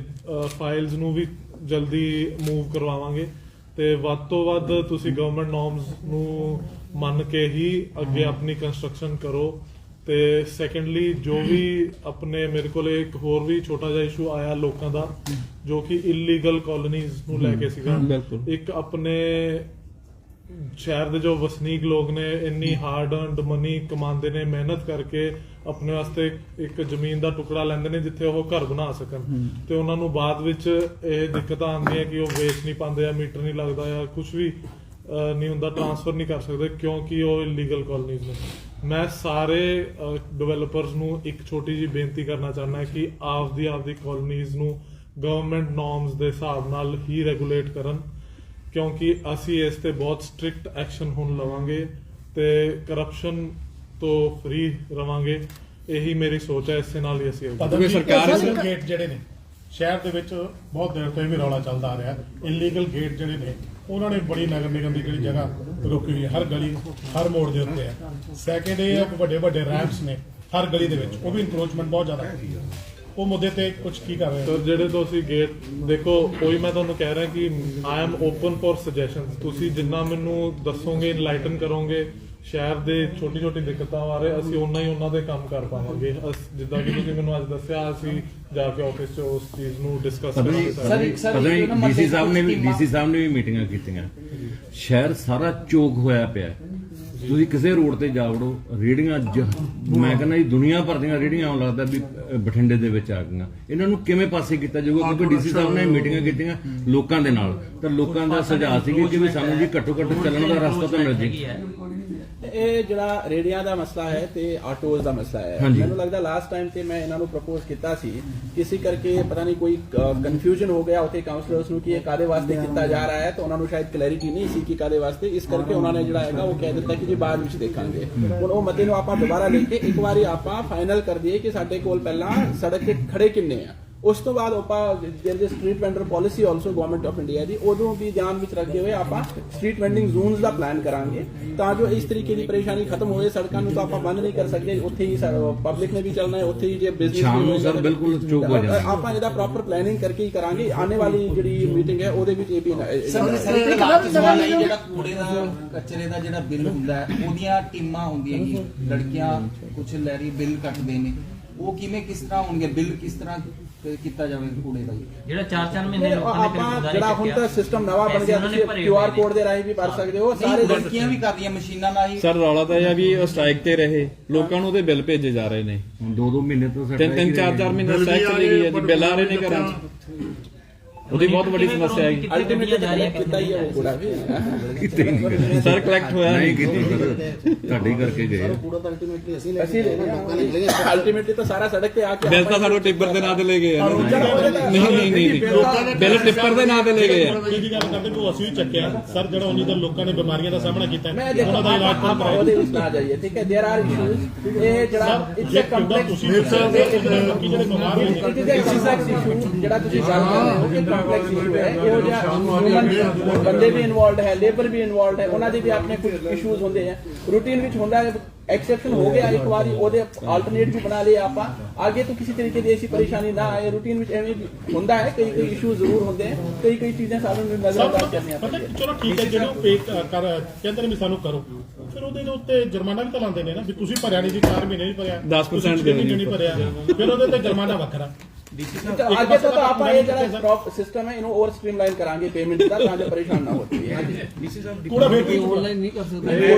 ਫਾਈਲਸ ਨੂੰ ਵੀ ਜਲਦੀ ਮੂਵ ਕਰਵਾਵਾਂਗੇ। ਤੇ ਵੱਧ ਤੋਂ ਵੱਧ ਤੁਸੀਂ ਗਵਰਨਮੈਂਟ ਨੋਰਮਸ ਨੂੰ ਮੰਨ ਕੇ ਹੀ ਅੱਗੇ ਆਪਣੀ ਕੰਸਟਰਕਸ਼ਨ ਕਰੋ। ਤੇ ਸੈਕੰਡਲੀ ਜੋ ਵੀ ਆਪਣੇ ਮੇਰੇ ਕੋਲ ਇੱਕ ਹੋਰ ਵੀ ਛੋਟਾ ਜਿਹਾ ਇਸ਼ੂ ਆਇਆ ਲੋਕਾਂ ਦਾ ਜੋ ਕਿ ਇਲੀਗਲ ਕਾਲੋਨੀਜ਼ ਨੂੰ ਲੈ ਕੇ ਸੀਗਾ। ਇੱਕ ਆਪਣੇ ਸ਼ਹਿਰ ਦੇ ਜੋ ਵਸਨੀਕ ਲੋਕ ਨੇ ਇੰਨੀ ਹਾਰਡ ਅਰਨਡ ਮਨੀ ਕਮਾਉਂਦੇ ਨੇ ਮਿਹਨਤ ਕਰਕੇ ਆਪਣੇ ਵਾਸਤੇ ਇੱਕ ਜ਼ਮੀਨ ਦਾ ਟੁਕੜਾ ਲੈਂਦੇ ਨੇ ਜਿੱਥੇ ਉਹ ਘਰ ਬਣਾ ਸਕਣ। ਤੇ ਉਹਨਾਂ ਨੂੰ ਬਾਅਦ ਵਿੱਚ ਇਹ ਦਿੱਕਤਾਂ ਆਉਂਦੀਆਂ ਕਿ ਉਹ ਵੇਚ ਨਹੀਂ ਪਾਉਂਦੇ ਆ ਮੀਟਰ ਨਹੀਂ ਲੱਗਦਾ ਜਾਂ ਕੁਝ ਵੀ ਨਹੀਂ ਹੁੰਦਾ ਟ੍ਰਾਂਸਫਰ ਨਹੀਂ ਕਰ ਸਕਦੇ ਕਿਉਂਕਿ ਉਹ ਇਲੀਗਲ ਕਾਲੋਨੀਜ਼ ਨੇ। ਮੈਂ ਸਾਰੇ ਡਿਵੈਲਪਰਸ ਨੂੰ ਇੱਕ ਛੋਟੀ ਜੀ ਬੇਨਤੀ ਕਰਨਾ ਚਾਹੁੰਦਾ ਕਿ ਆਪਦੀ ਆਪਦੀ ਕਾਲੋਨੀਜ਼ ਨੂੰ ਗਵਰਨਮੈਂਟ ਨਾਰਮਸ ਦੇ ਹਿਸਾਬ ਨਾਲ ਹੀ ਰੈਗੂਲੇਟ ਕਰਨ। ਕਿਉਂਕਿ ਅਸੀਂ ਇਸ ਤੇ ਬਹੁਤ ਸਟ੍ਰਿਕਟ ਐਕਸ਼ਨ ਹੁਣ ਲਵਾਂਗੇ ਤੇ ਕਰਪਸ਼ਨ ਤੋਂ ਫ੍ਰੀ ਰਵਾਂਗੇ। ਇਹੀ ਮੇਰੀ ਸੋਚ ਹੈ ਇਸੇ ਨਾਲ ਹੀ ਅਸੀਂ ਅੱਗੇ ਸਰਕਾਰ ਇਸ- ਗੇਟ ਜਿਹੜੇ ਨੇ ਸ਼ਹਿਰ ਦੇ ਵਿੱਚ ਬਹੁਤ ਦੇਰ ਤੋਂ ਇਹ ਵੀ ਰੌਲਾ ਚੱਲਦਾ ਆ ਰਿਹਾ। ਇਲੀਗਲ ਗੇਟ ਜਿਹੜੇ ਨੇ ਉਹਨਾਂ ਨੇ ਬੜੀ ਨਗਰ ਨਿਗਮ ਦੀ ਜਿਹੜੀ ਜਗ੍ਹਾ ਰੋਕੀ ਹੋਈ ਹੈ ਹਰ ਗਲੀ ਹਰ ਮੋੜ ਦੇ ਉੱਤੇ ਹੈ ਸੈਕਿੰਡ ਇਹ ਵੱਡੇ ਵੱਡੇ ਰੈਂਪਸ ਨੇ ਹਰ ਗਲੀ ਦੇ ਵਿੱਚ। ਉਹ ਵੀ ਇਨਕਰੋਚਮੈਂਟ ਬਹੁਤ ਜ਼ਿਆਦਾ। ਹੈ ਉਹ ਮੁੱਦੇ ਤੇ ਕੁਝ ਕੀ ਕਰ ਰਹੇ ਹੋ? ਸਰ ਜਿਹੜੇ ਤੁਸੀਂ ਗੇਟ ਦੇਖੋ ਕੋਈ ਮੈਂ ਤੁਹਾਨੂੰ ਕਹਿ ਰਿਹਾ ਕਿ I am open for suggestions ਤੁਸੀਂ ਜਿੰਨਾ ਮੈਨੂੰ ਦੱਸੋਗੇ ਇਨਲਾਈਟਨ ਕਰੋਗੇ ਸ਼ਹਿਰ ਦੇ ਛੋਟੀ ਛੋਟੀ ਦਿੱਕਤਾਂ ਬਾਰੇ ਅਸੀਂ ਉਹਨਾਂ ਹੀ ਉਹਨਾਂ ਦੇ ਕੰਮ ਕਰ ਪਾਵਾਂਗੇ। ਜਿੱਦਾਂ ਕਿ ਤੁਸੀਂ ਮੈਨੂੰ ਅੱਜ ਦੱਸਿਆ ਅਸੀਂ ਜਾ ਕੇ ਆਫਿਸ 'ਚ ਉਸ ਚੀਜ਼ ਨੂੰ ਡਿਸਕਸ ਕਰਾਂਗੇ ਸਰ, ਡੀਸੀ ਸਾਹਿਬ ਨੇ ਵੀ ਡੀਸੀ ਸਾਹਿਬ ਨੇ ਵੀ ਮੀਟਿੰਗਾਂ ਕੀਤੀਆਂ। ਸ਼ਹਿਰ ਸਾਰਾ ਚੋਕ ਹੋਇਆ ਪਿਆ। ਹੈ। ਤੁਸੀਂ ਕਿਸੇ ਰੋਡ ਤੇ ਜਾ ਵੜੋ ਰੇੜੀਆਂ ਮੈਂ ਕਹਿੰਦਾ ਜੀ ਦੁਨੀਆ ਭਰ ਦੀਆਂ ਰੇੜੀਆਂ ਆਉਣ ਲੱਗਦਾ ਵੀ ਅ, ਬਠਿੰਡੇ ਦੇ ਵਿੱਚ ਆ ਗਈਆਂ। ਇਹਨਾਂ ਨੂੰ ਕਿਵੇਂ ਪਾਸੇ ਕੀਤਾ ਜਾਊਗਾ? ਕਿਉਂਕਿ ਡੀਸੀ ਸਾਹਿਬ ਨੇ ਮੀਟਿੰਗਾਂ ਕੀਤੀਆਂ ਲੋਕਾਂ ਦੇ ਨਾਲ। ਤਾਂ ਲੋਕਾਂ ਦਾ ਸੁਝਾਅ ਸੀ ਕਿ ਵੀ ਸਾਨੂੰ ਜੀ ਘੱਟੋ ਘੱਟ ਚੱਲਣ ਦਾ ਰਸਤਾ ਤਾਂ ਮਿਲ ਜੇ। ਇਹ ਜਿਹੜਾ ਰੇੜੀਆਂ ਦਾ ਮਸਲਾ ਹੈ ਤੇ ਆਟੋਜ਼ ਦਾ ਮਸਲਾ ਹੈ। ਹਾਂਜੀ। ਮੈਨੂੰ ਲੱਗਦਾ ਲਾਸਟ ਟਾਈਮ ਤੇ ਮੈਂ ਇਹਨਾਂ ਨੂੰ ਪ੍ਰਪੋਜ਼ ਕੀਤਾ ਸੀ। ਕਿਸੇ ਕਰਕੇ ਪਤਾ ਨਹੀਂ ਕੋਈ ਕਨਫਿਊਜ਼ਨ ਹੋ ਗਿਆ ਉੱਥੇ ਕਾਉਂਸਲਰਸ ਨੂੰ ਕਿ ਇਹ ਕਾਦੇ ਵਾਸਤੇ ਕੀਤਾ ਜਾ ਰਿਹਾ ਹੈ ਤਾਂ ਉਹਨਾਂ ਨੂੰ ਸ਼ਾਇਦ ਕਲੈਰਿਟੀ ਨਹੀਂ ਸੀ ਕਿ ਕਾਦੇ ਵਾਸਤੇ। ਇਸ ਕਰਕੇ ਉਹਨਾਂ ਨੇ ਜਿਹੜਾ ਹੈਗਾ ਉਹ ਕਹਿ ਦਿੱਤਾ ਕਿ ਜੀ ਬਾਅਦ ਵਿੱਚ ਦੇਖਾਂਗੇ। ਹੁਣ ਉਹ ਮਤੇ ਨੂੰ ਆਪਾਂ ਦੁਬਾਰਾ ਲੈ ਕੇ ਇੱਕ ਵਾਰੀ ਆਪਾਂ ਫਾਈਨਲ ਕਰ ਦਈਏ ਕਿ ਸਾਡੇ ਕੋਲ ਪਹਿਲਾਂ ਸੜਕ ਤੇ ਖੜੇ ਕਿੰਨੇ ਆ। ਉਸ ਤੋਂ ਬਾਅਦ ਆਪਾਂ ਜਿਹੜੇ street vendor policy also government of India ਦੀ ਉਦੋਂ ਵੀ ਧਿਆਨ ਵਿੱਚ ਰੱਖਦੇ ਹੋਏ ਆਪਾਂ ਸਟਰੀਟ ਵੈਂਡਿੰਗ ਜ਼ੋਨਸ ਦਾ ਪਲਾਨ ਕਰਾਂਗੇ। ਤਾਂ ਜੋ ਇਸ ਤਰੀਕੇ ਦੀ ਪਰੇਸ਼ਾਨੀ ਖਤਮ ਹੋਏ ਸੜਕਾਂ ਨੂੰ ਤਾਂ ਆਪਾਂ ਬੰਦ ਨਹੀਂ ਕਰ ਸਕਦੇ ਉੱਥੇ ਹੀ ਪਬਲਿਕ ਨੇ ਵੀ ਚੱਲਣਾ ਹੈ ਉੱਥੇ ਹੀ ਜੇ ਬਿਜ਼ਨਸ ਸ਼ਾਮ ਨੂੰ ਸਰ ਬਿਲਕੁਲ ਚੁੱਪ ਹੋ ਜਾਂਦਾ ਆਪਾਂ ਇਹਦਾ ਪ੍ਰੋਪਰ ਪਲੈਨਿੰਗ ਕਰਕੇ ਹੀ ਕਰਾਂਗੇ। ਆਉਣੇ ਵਾਲੀ ਜਿਹੜੀ ਮੀਟਿੰਗ ਹੈ ਉਹਦੇ ਵਿੱਚ ਇਹ ਵੀ ਜਿਹੜਾ ਕੂੜੇ ਦਾ ਕਚਰੇ ਦਾ ਜਿਹੜਾ ਬਿੱਲ ਹੁੰਦਾ ਹੈ ਉਹਦੀਆਂ ਟੀਮਾਂ ਹੁੰਦੀਆਂ ਕਿ ਲੜਕੀਆਂ ਕੁਝ ਲੈਰੀ ਬਿੱਲ ਕੱਟਦੇ ਨੇ। ਉਹ ਕਿਵੇਂ ਕਿਸ ਤਰ੍ਹਾਂ ਹੋਣਗੇ? ਬਿੱਲ ਕਿਸ ਤਰ੍ਹਾਂ ਕ- ਕੀਤਾ ਜਾਵੇ ਕੂੜੇ ਦਾ ਜੀ। ਜਿਹੜਾ 4-4 ਮਹੀਨੇ ਲੋਕਾਂ ਨੇ ਆਪਾਂ ਜਿਹੜਾ ਹੁਣ ਤਾਂ ਸਿਸਟਮ ਨਵਾਂ ਬਣ ਗਿਆ ਤੁਸੀਂ ਨੇ। ਕੋਡ ਦੇ ਰਾਹੀਂ ਵੀ ਭਰ ਸਕਦੇ ਹੋ ਸਾਰੇ ਲੜਕੀਆਂ ਵੀ ਕਰਦੀਆਂ ਮਸ਼ੀਨਾਂ ਨਾਲ ਹੀ। ਸਰ ਰੌਲਾ ਤਾਂ ਇਹ ਆ ਵੀ ਸਟ੍ਰਾਈਕ ਤੇ ਰਹੇ। ਲੋਕਾਂ ਨੂੰ ਉਹਦੇ ਬਿੱਲ ਭੇਜੇ ਜਾ ਰਹੇ ਨੇ। ਹੁਣ ਦੋ ਦੋ ਮਹੀਨੇ ਤੋਂ ਸਰ ਤਿੰਨ ਤਿੰਨ ਚਾਰ ਚਾਰ ਮਹੀਨੇ ਸਟ੍ਰਾਈਕ ਚੱਲੀ ਗਈ ਹੈ ਜੀ ਬਿੱਲ ਆ ਰਹੇ ਨੇ ਘਰਾਂ 'ਚ। ਉਹਦੀ ਬਹੁਤ ਵੱਡੀ ਸਮੱਸਿਆ ਹੈਗੀ ਅਲਟੀਮੇਟਲੀ ਜਾ ਰਹੀ ਹੈ ਕੀਤਾ ਹੀ ਹੈ ਉਹ ਕੂੜਾ ਵੀ ਕਿਤੇ ਨਹੀਂ ਕੀਤੀ ਸਰ ਕਲੈਕਟ ਹੋਇਆ ਨਹੀਂ ਕੀਤੀ ਸਰ ਤੁਹਾਡੇ ਹੀ ਕਰਕੇ ਗਏ ਅਸੀਂ ਅਲਟੀਮੇਟਲੀ ਤਾਂ ਸਾਰਾ ਸੜਕ ਤੇ ਆ ਕੇ ਬਿੱਲ ਤਾਂ ਸਾਡੇ ਟਿੱਪਰ ਦੇ ਨਾਂ ਤੇ ਲੈ ਗਏ ਆ ਨਹੀਂ ਨਹੀਂ ਨਹੀਂ ਨਹੀਂ ਬਿੱਲ ਟਿੱਪਰ ਦੇ ਨਾਂ ਤੇ ਲੈ ਗਏ ਆ ਇਹਦੀ ਗੱਲ ਕਰਦੇ ਕਿ ਉਹ ਅਸੀਂ ਵੀ ਚੱਕਿਆ ਸਰ ਜਿਹੜਾ ਉਨੀ ਤਾਂ ਲੋਕਾਂ ਨੇ ਬਿਮਾਰੀਆਂ ਦਾ ਸਾਹਮਣਾ ਕੀਤਾ ਮੈਂ ਹੈ, ਦੇਖੋ ਉਹਨਾਂ ਦਾ ਇਲਾਜ ਆਪਾਂ ਤਾਂ ਆਪਾਂ ਕਰਾਇਆ ਉਹਦੇ ਵਿੱਚ ਨਾ ਜਾਈਏ ਠੀਕ ਹੈ देयर आर ਇਸ਼ੂਜ਼ ਇਹ ਜਿਹੜਾ ਇਟਸ ਜੇ ਅ ਕਿੱਦਾਂ ਕੰਪਲੈਕਸ ਤੁਸੀਂ ਦੱਸਿਆ ਕਿ ਬਾਕੀ ਜਿਹੜੇ ਬਿਮਾਰ ਹੋਏ ਨੇ it is a complex issue ਜਿਹੜਾ ਤੁਸੀਂ ਗੱਲ ਕਰ ਰਹੇ ਹੋ ਕਿ ਕੰਪਲੈਕਸ ਇਸ਼ੂ ਹੈ। ਇਹੋ ਜਿਹਾ human ਬੰਦੇ ਵੀ ਇਨਵੋਲਡ ਹੈ ਲੇਬਰ ਵੀ ਇਨਵੋਲਡ ਹੈ ਉਹਨਾਂ ਦੇ ਵੀ ਆਪਣੇ ਕੁਝ ਇਸ਼ੂਜ਼ ਹੁੰਦੇ ਆ। ਰੂਟੀਨ ਵਿੱਚ ਹੁੰਦਾ ਹੈ ਐਕਸੈਪਸ਼ਨ ਹੋ ਗਿਆ ਇੱਕ ਵਾਰੀ ਉਹਦੇ ਆਲਟਰਨੇਟ ਵੀ ਬਣਾ ਲਏ ਆਪਾਂ। ਆਗੇ ਤੋਂ ਕਿਸੇ ਤਰੀਕੇ ਦੀ ਐਸੀ ਪਰੇਸ਼ਾਨੀ ਨਾ ਆਏ। ਰੂਟੀਨ ਵਿੱਚ ਐਵੇਂ ਵੀ ਹੁੰਦਾ ਹੈ ਕਈ ਕਈ ਇਸ਼ੂ ਜ਼ਰੂਰ ਹੁੰਦੇ ਆ। ਕਈ ਕਈ ਚੀਜ਼ਾਂ ਸਾਨੂੰ ਨਜ਼ਰਅੰਦਾਜ਼ ਕਰਨੀਆਂ ਪਤਾ ਪੈਂਦੀਆਂ। ਚਲੋ ਠੀਕ ਹੈ ਜਦੋਂ ਪੇ ਕਰ ਕਹਿੰਦੇ ਨੇ ਵੀ ਸਾਨੂੰ ਕਰੋ। ਫਿਰ ਉਹਦੇ ਦੇ ਉੱਤੇ ਜੁਰਮਾਨਾ ਵੀ ਤਾਂ ਲਾਉਂਦੇ ਨੇ ਨਾ ਵੀ ਤੁਸੀਂ ਭਰਿਆ ਨਹੀਂ ਜੀ 4 ਮਹੀਨੇ ਨਹੀਂ ਭਰਿਆ 10% ਤੁਸੀਂ ਛੇ ਮਹੀਨੇ ਨਹੀਂ ਭਰਿਆ। ਫਿਰ ਉਹਦੇ ਤੇ ਜੁਰਮਾਨਾ ਵੱਖਰਾ। ਅੱਗੇ ਤੋਂ ਤਾਂ ਆਪਾਂ ਇਹ ਜਿਹੜਾ ਸਿਸਟਮ ਹੈ ਇਹਨੂੰ ਹੋਰ ਸਟ੍ਰੀਮਲਾਈਨ ਕਰਾਂਗੇ ਪੇਮੈਂਟ ਦਾ ਤਾਂ ਜੋ ਪਰੇਸ਼ਾਨ ਨਾ ਹੋ ਕੂੜਾ ਫਿਰ ਵੀ ਆਨਲਾਈਨ ਨਹੀਂ ਕਰ ਸਕਦੇ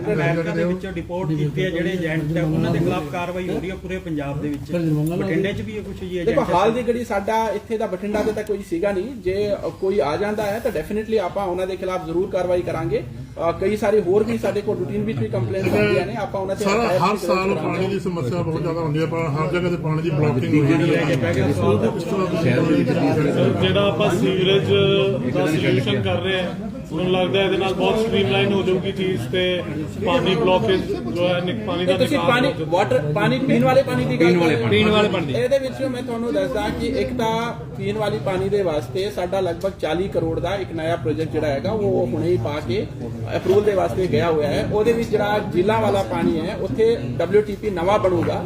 ਅਮਰੀਕਾ ਦੇ ਵਿੱਚੋਂ ਡਿਪੋਰਟ ਕੀਤੇ ਆ ਜਿਹੜੇ ਏਜੰਟ ਆ ਉਹਨਾਂ ਦੇ ਖਿਲਾਫ ਕਾਰਵਾਈ ਹੋ ਰਹੀ ਹੈ ਪੂਰੇ ਪੰਜਾਬ ਦੇ ਵਿੱਚ। ਬਠਿੰਡੇ 'ਚ ਵੀ ਇਹ ਕੁਝ ਜੀ ਦੇਖੋ ਏਜੰਟ ਹਾਲ ਦੀ ਘੜੀ ਸਾਡਾ ਇੱਥੇ ਦਾ ਬਠਿੰਡਾ ਦੇ ਤਾਂ ਕੋਈ ਸੀਗਾ ਨਹੀਂ। ਜੇ ਕੋਈ ਆ ਜਾਂਦਾ ਹੈ ਤਾਂ ਡੈਫੀਨਿਟਲੀ ਆਪਾਂ ਉਹਨਾਂ ਦੇ ਖਿਲਾਫ ਜ਼ਰੂਰ ਕਾਰਵਾਈ ਕਰਾਂਗੇ। ਕਈ ਸਾਰੇ ਹੋਰ ਵੀ ਸਾਡੇ ਕੋਲ ਰੂਟੀਨ ਵਿੱਚ ਵੀ ਕੰਪਲੇਂਟ ਆਉਂਦੀਆਂ ਨੇ ਆਪਾਂ ਉਹਨਾਂ ਤੇ ਸਾਰਾ FIR ਹਰ ਵੀ ਸਾਲ ਕਰਾਂਗੇ। ਪਾਣੀ ਦੀ ਸਮੱਸਿਆ ਬਹੁਤ ਜ਼ਿਆਦਾ ਹੁੰਦੀ ਹੈ ਪਰ ਹਰ ਜਗ੍ਹਾ ਤੇ ਪਾਣੀ ਦੀ ਬਲੋਕਿੰਗ ਹੋ ਰਹੀ ਹੈ ਜਿਹੜਾ ਆਪਾਂ ਸੀਵਰੇਜ ਦਾ ਸੋਲੂਸ਼ਨ ਕਰ ਰਹੇ ਹਾਂ ਮੈਨੂੰ ਲੱਗਦਾ ਇਹਦੇ ਨਾਲ ਬਹੁਤ ਸਟ੍ਰੀਮਲਾਈਨ ਹੋ ਜਾਊਗੀ ਚੀਜ਼ ਤੇ ਪਾਣੀ ਬਲੋਕੇਜ ਜੋ ਹੈ ਨਿਕ ਪਾਣੀ ਦਾ ਤੁਸੀਂ ਨਿਕਾਸ ਪਾਣੀ ਹੋ। ਵਾਟਰ ਪਾਣੀ ਪੀਣ ਵਾਲੇ ਪਾਣੀ ਦੀ ਗੱਲ ਪੀਣ ਵਾਲੇ? ਪਾਣੀ। ਪੀਣ ਵਾਲੇ ਪਾਣੀ ਦੀ। ਇਹਦੇ ਵਿੱਚ ਮੈਂ ਤੁਹਾਨੂੰ ਦੱਸਦਾ ਕਿ ਇੱਕ ਤਾਂ ਪੀਣ ਵਾਲੀ ਪਾਣੀ ਦੇ ਵਾਸਤੇ ਸਾਡਾ ਲਗਭਗ 40 ਕਰੋੜ ਦਾ ਇੱਕ ਨਵਾਂ ਪ੍ਰੋਜੈਕਟ ਜਿਹੜਾ ਹੈਗਾ ਉਹ ਹੁਣੇ ਹੀ ਪਾ ਕੇ ਅਪਰੂਵਲ ਦੇ ਵਾਸਤੇ ਗਿਆ ਹੋਇਆ ਹੈ ਉਹਦੇ ਵਿੱਚ ਜਿਹੜਾ ਜ਼ਿਲ੍ਹਾ ਵਾਲਾ ਪਾਣੀ ਹੈ ਉੱਥੇ WTP ਨਵਾਂ ਬਣੂਗਾ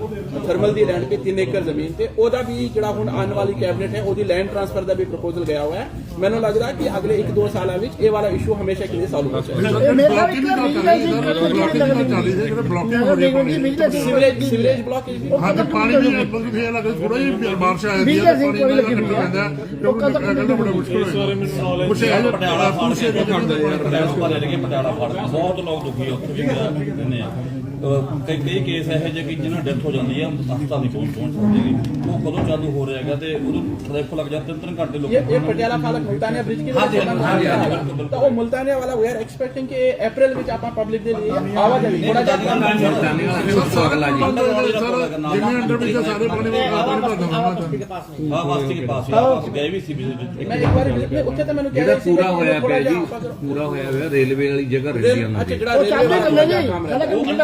ਥਰਮਲ ਦੀ ਲੈਂਡ ਤੇ 3 ਏਕੜ ਜ਼ਮੀਨ ਤੇ ਉਹਦਾ ਵੀ ਜਿਹੜਾ ਹੁਣ ਆਉਣ ਵਾਲੀ ਕੈਬਨਿਟ ਹੈ ਉਹਦੀ ਲੈਂਡ ਟ੍ਰਾਂਸਫਰ ਦਾ ਵੀ ਪ੍ਰਪੋਜ਼ਲ ਗਿਆ ਹੋਇਆ ਹੈ ਮੈਨੂੰ ਲੱਗਦਾ ਕਿ ਅਗਲੇ 1-2 ਸਾਲਾਂ ਵਿੱਚ ਇਹ ਵਾਲਾ ਇਸ਼ੂ ਹਮੇਸ਼ਾ ਕੇ ਲਈ ਸੋਲਵ ਹੋ ਦੀ ਦੀ ਚੱਲੀ ਸੀ ਜਿਹੜਾ ਬਲੋਕਿੰਗ ਹੋ ਰਹੀ ਹੈ ਪਾਣੀ ਸੀਵਰੇਜ ਸੀਵਰੇਜ ਬਲੋਕੇਜ ਵੀ ਹਾਂ ਤੇ ਪਾਣੀ ਵੀ ਬੰਦ ਫੇਰ ਲੱਗ ਥੋੜਾ ਜਿਹਾ ਬਾਰਿਸ਼ ਆ ਜਾਂਦੀ ਹੈ ਪਾਣੀ ਦਾ ਘੱਟ ਪੈਂਦਾ ਉਹ ਕਹਿੰਦਾ ਬੜਾ ਮੁਸ਼ਕਲ ਇਸ ਬਾਰੇ ਮੈਨੂੰ knowledge ਕੁਛ ਇਹ ਪਟਿਆਲਾ ਫਾੜ ਕੇ ਪਟਿਆਲਾ ਫਾੜ ਲੈ ਕੇ ਪਟਿਆਲਾ ਫਾੜ ਬਹੁਤ ਲੋਕ ਦੁਖੀ ਹੋ ਆ ਅਹ ਕਈ ਕਈ ਕੇਸ ਇਹੋ ਜਿਹੇ ਕਿ ਜਿਹਨਾਂ ਡੈਥ ਹੋ ਜਾਂਦੀ ਹੈ ਹਸਪਤਾਲ ਨਹੀਂ ਪਹੁੰਚ ਪਹੁੰਚ ਸਕਦੇਗੇ ਉਹ ਕਦੋਂ ਚਾਲੂ ਹੋ ਰਿਹਾ ਹੈਗਾ ਤੇ ਉਦੋਂ ਟ੍ਰੈਫਿਕ ਲੱਗ ਜਾਂਦਾ ਤਿੰਨ ਤਿੰਨ ਘੰਟੇ ਲੋਕ ये ये पटियाला फालक मुल्तानिया ब्रिज की वजह से हाँ जी, हाँ जी, बिल्कुल, तो वो मुल्तानिया वाला वी आर एक्सपेक्टिंग कि अप्रैल में आप पब्लिक दे लिए आवाजाही थोड़ा ज्यादा ਜਿਵੇਂ ਅੰਡਰ ਵਿੱਚ ਸਾਰੇ ਪਾਣੀ ਦਾ ਪਾਣੀ ਭਰਦਾ ਹੁੰਦਾ ਹਾਂ ਵਾਸਤੇ ਕੇ ਪਾਸ ਪਾਸ ਗਏ ਵੀ ਸੀ ਵਿਜ਼ਿਟ मैं एक बार विजिट में उत्थे तो मैंने ਜਿਹੜਾ ਪੂਰਾ ਹੋਇਆ ਪਿਆ ਜੀ ਪੂਰਾ ਹੋਇਆ ਹੋਇਆ ਰੇਲਵੇ ਵਾਲੀ ਜਗ੍ਹਾ ਰਹਿੰਦੀ ਉਹਨਾਂ अच्छा ਦੀ जड़ा रेलवे काम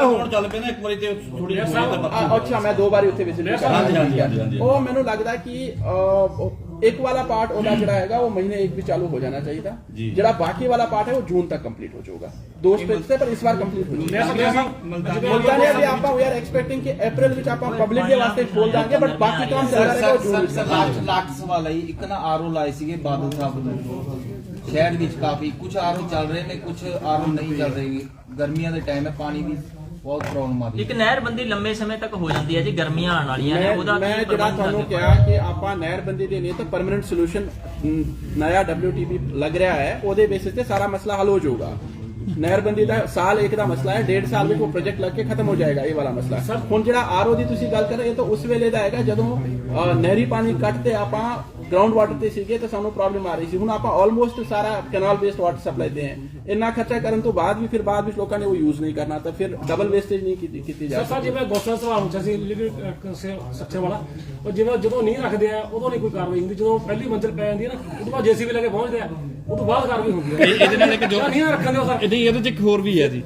ਉਹ ਅੰਡਰ ਕੰਮ ਚੱਲ ਪਿਆ ਨਾ ਇੱਕ ਵਾਰੀ ਤੇ ਥੋੜੀ ਜਿਹੀ ਆ, ਅੱਛਾ ਮੈਂ ਦੋ ਵਾਰੀ ਉੱਥੇ ਵਿਜ਼ਿਟ ਕੀਤਾ। ਹਾਂਜੀ, ਹਾਂਜੀ, ਹਾਂਜੀ, ਹਾਂਜੀ। ਉਹ ਮੈਨੂੰ ਲੱਗਦਾ ਕਿ ਅਹ, ਉਹ ਇੱਕ ਵਾਲਾ ਪਾਰਟ ਉਹਦਾ ਜਿਹੜਾ ਹੈਗਾ ਉਹ ਮਹੀਨੇ ਇੱਕ ਵੀ ਚਾਲੂ ਹੋ ਜਾਣਾ ਚਾਹੀਦਾ। ਜੀ। ਜਿਹੜਾ ਬਾਕੀ ਵਾਲਾ ਪਾਰਟ ਹੈ ਉਹ ਜੂਨ ਤੱਕ ਕੰਪਲੀਟ ਹੋ ਜਾਊਗਾ। ਦੋ ਸਟੇਜ ਤੇ ਪਰ ਇਸ ਵਾਰ ਕੰਪਲੀਟ ਹੋ ਜਾਊਗਾ। ਮੁਲਤਾਨੀਆ ਵੀ ਆਪਾਂ ਵੀ ਆਰ ਐਕਸਪੈਕਟਿੰਗ ਕਿ ਅਪ੍ਰੈਲ ਵਿੱਚ ਆਪਾਂ ਪਬਲਿਕ ਦੇ ਵਾਸਤੇ ਖੋਲ ਦਾਂਗੇ ਬਟ ਬਾਕੀ ਕੰਮ ਚੱਲਦਾ ਰਹੇਗਾ ਉਹ ਜੂਨ ਸਰ ਸਰ ਵਿੱਚ ਲਾਸਟ ਲਾਕਸ ਵਾਲਾ ਹੀ ਇੱਕ ਨਾ ਆਰਓ ਲਾਏ ਸੀਗੇ ਬਾਦਲ ਸਾਹਿਬ ਨੇ। ਸ਼ਹਿਰ ਵਿੱਚ ਕਾਫੀ ਕੁਝ ਆਰਓ ਚੱਲ ਰਹੇ ਨੇ ਕੁਝ ਆਰਓ ਨਹੀਂ ਚੱਲ ਰਹੇ। ਗਰਮੀਆਂ ਦੇ ਟਾਈਮ ਹੈ ਪਾਣੀ ਦੀ ਬਹੁਤ ਪ੍ਰੋਬਲਮ ਆ ਰਹੀ ਇੱਕ ਨਹਿਰਬੰਦੀ ਲੰਮੇ ਸਮੇਂ ਤੱਕ ਹੋ ਜਾਂਦੀ ਹੈ ਜੀ ਗਰਮੀਆਂ ਆਉਣ ਵਾਲੀਆਂ ਨੇ ਉਹਦਾ ਮੈਂ ਜਿਹੜਾ ਤੁਹਾਨੂੰ ਕਿਹਾ ਕਿ ਆਪਾਂ ਨਹਿਰਬੰਦੀ ਦੇ ਲਈ ਤਾਂ ਪਰਮਨੈਂਟ ਸੋਲੂਸ਼ਨ ਨਇਆ WTP ਲੱਗ ਰਿਹਾ ਹੈ ਉਹਦੇ ਬੇਸਿਸ ਤੇ ਸਾਰਾ ਮਸਲਾ ਹੱਲ ਹੋ ਜਾਊਗਾ। ਨਹਿਰਬੰਦੀ ਦਾ ਸਾਲ ਇੱਕ ਦਾ ਮਸਲਾ ਹੈ ਡੇਢ ਸਾਲ ਵਿੱਚ ਉਹ ਪ੍ਰੋਜੈਕਟ ਲੱਗ ਕੇ ਖਤਮ ਹੋ ਜਾਏਗਾ ਇਹ ਵਾਲਾ ਮਸਲਾ। ਹੁਣ ਜਿਹੜਾ ਆਰਓ ਦੀ ਤੁਸੀਂ ਗੱਲ ਕਰ ਰਹੇ ਹੋ ਇਹ ਤਾਂ ਉਸ ਵੇਲੇ ਦਾ ਹੈਗਾ ਜਦੋਂ ਨਹਿਰੀ ਪਾਣੀ ਕੱਟ ਤੇ ਆਪਾਂ ਗਰਾਊਂਡ ਵਾਟਰ ਤੇ ਸੀਗੇ ਤਾਂ ਸਾਨੂੰ ਪ੍ਰੋਬਲਮ ਆ ਰਹੀ ਸੀ। ਹੁਣ ਆਪਾਂ ਆਲਮੋਸਟ ਸਾਰਾ ਕੈਨਾਲ ਬੇਸਡ ਵਾਟਰ ਸਪਲਾਈ ਦੇ ਹਾਂ। ਇੰਨਾ ਖਰਚਾ ਕਰਨ ਤੋਂ ਬਾਅਦ ਵੀ ਫਿਰ ਬਾਅਦ ਵਿੱਚ ਲੋਕਾਂ ਨੇ ਉਹ ਯੂਜ਼ ਨਹੀਂ ਕਰਨਾ ਤਾਂ ਫਿਰ ਡਬਲ ਵੇਸਟੇਜ ਨਹੀਂ ਕੀਤੀ ਕੀਤੀ ਜਾ ਸਰ ਸਕਦੀ। ਜਿਵੇਂ ਗੋਸਾ ਸਵਾਲ ਹੁੰਦਾ ਸੀ ਲਿਵਿੰਗ ਸੱਚੇ ਵਾਲਾ ਉਹ ਜਿਵੇਂ ਜਦੋਂ ਨਹੀਂ ਰੱਖਦੇ ਆ ਉਦੋਂ ਨਹੀਂ ਕੋਈ ਕਾਰਵਾਈ ਹੁੰਦੀ। ਜਦੋਂ ਪਹਿਲੀ ਮੰਜ਼ਿਲ ਪੈ ਜਾਂਦੀ ਹੈ ਨਾ ਉਦੋਂ ਬਾਅਦ ਜੀਸੀਬੀ ਲੈ ਕੇ ਪਹੁੰਚਦੇ ਆ ਉਦੋਂ ਬਾਅਦ ਕਾਰਵਾਈ ਹੁੰਦੀ ਹੈ ਇਹ- ਇਹਦੇ ਨਾਲ ਇੱਕ ਜੋ ਨਹੀਂ ਰੱਖਣ ਦੇ ਉਹ ਸਰ। ਇਹਦੇ ਇਹਦੇ ਚ ਇੱਕ ਹੋਰ ਵੀ ਹੈ ਜੀ।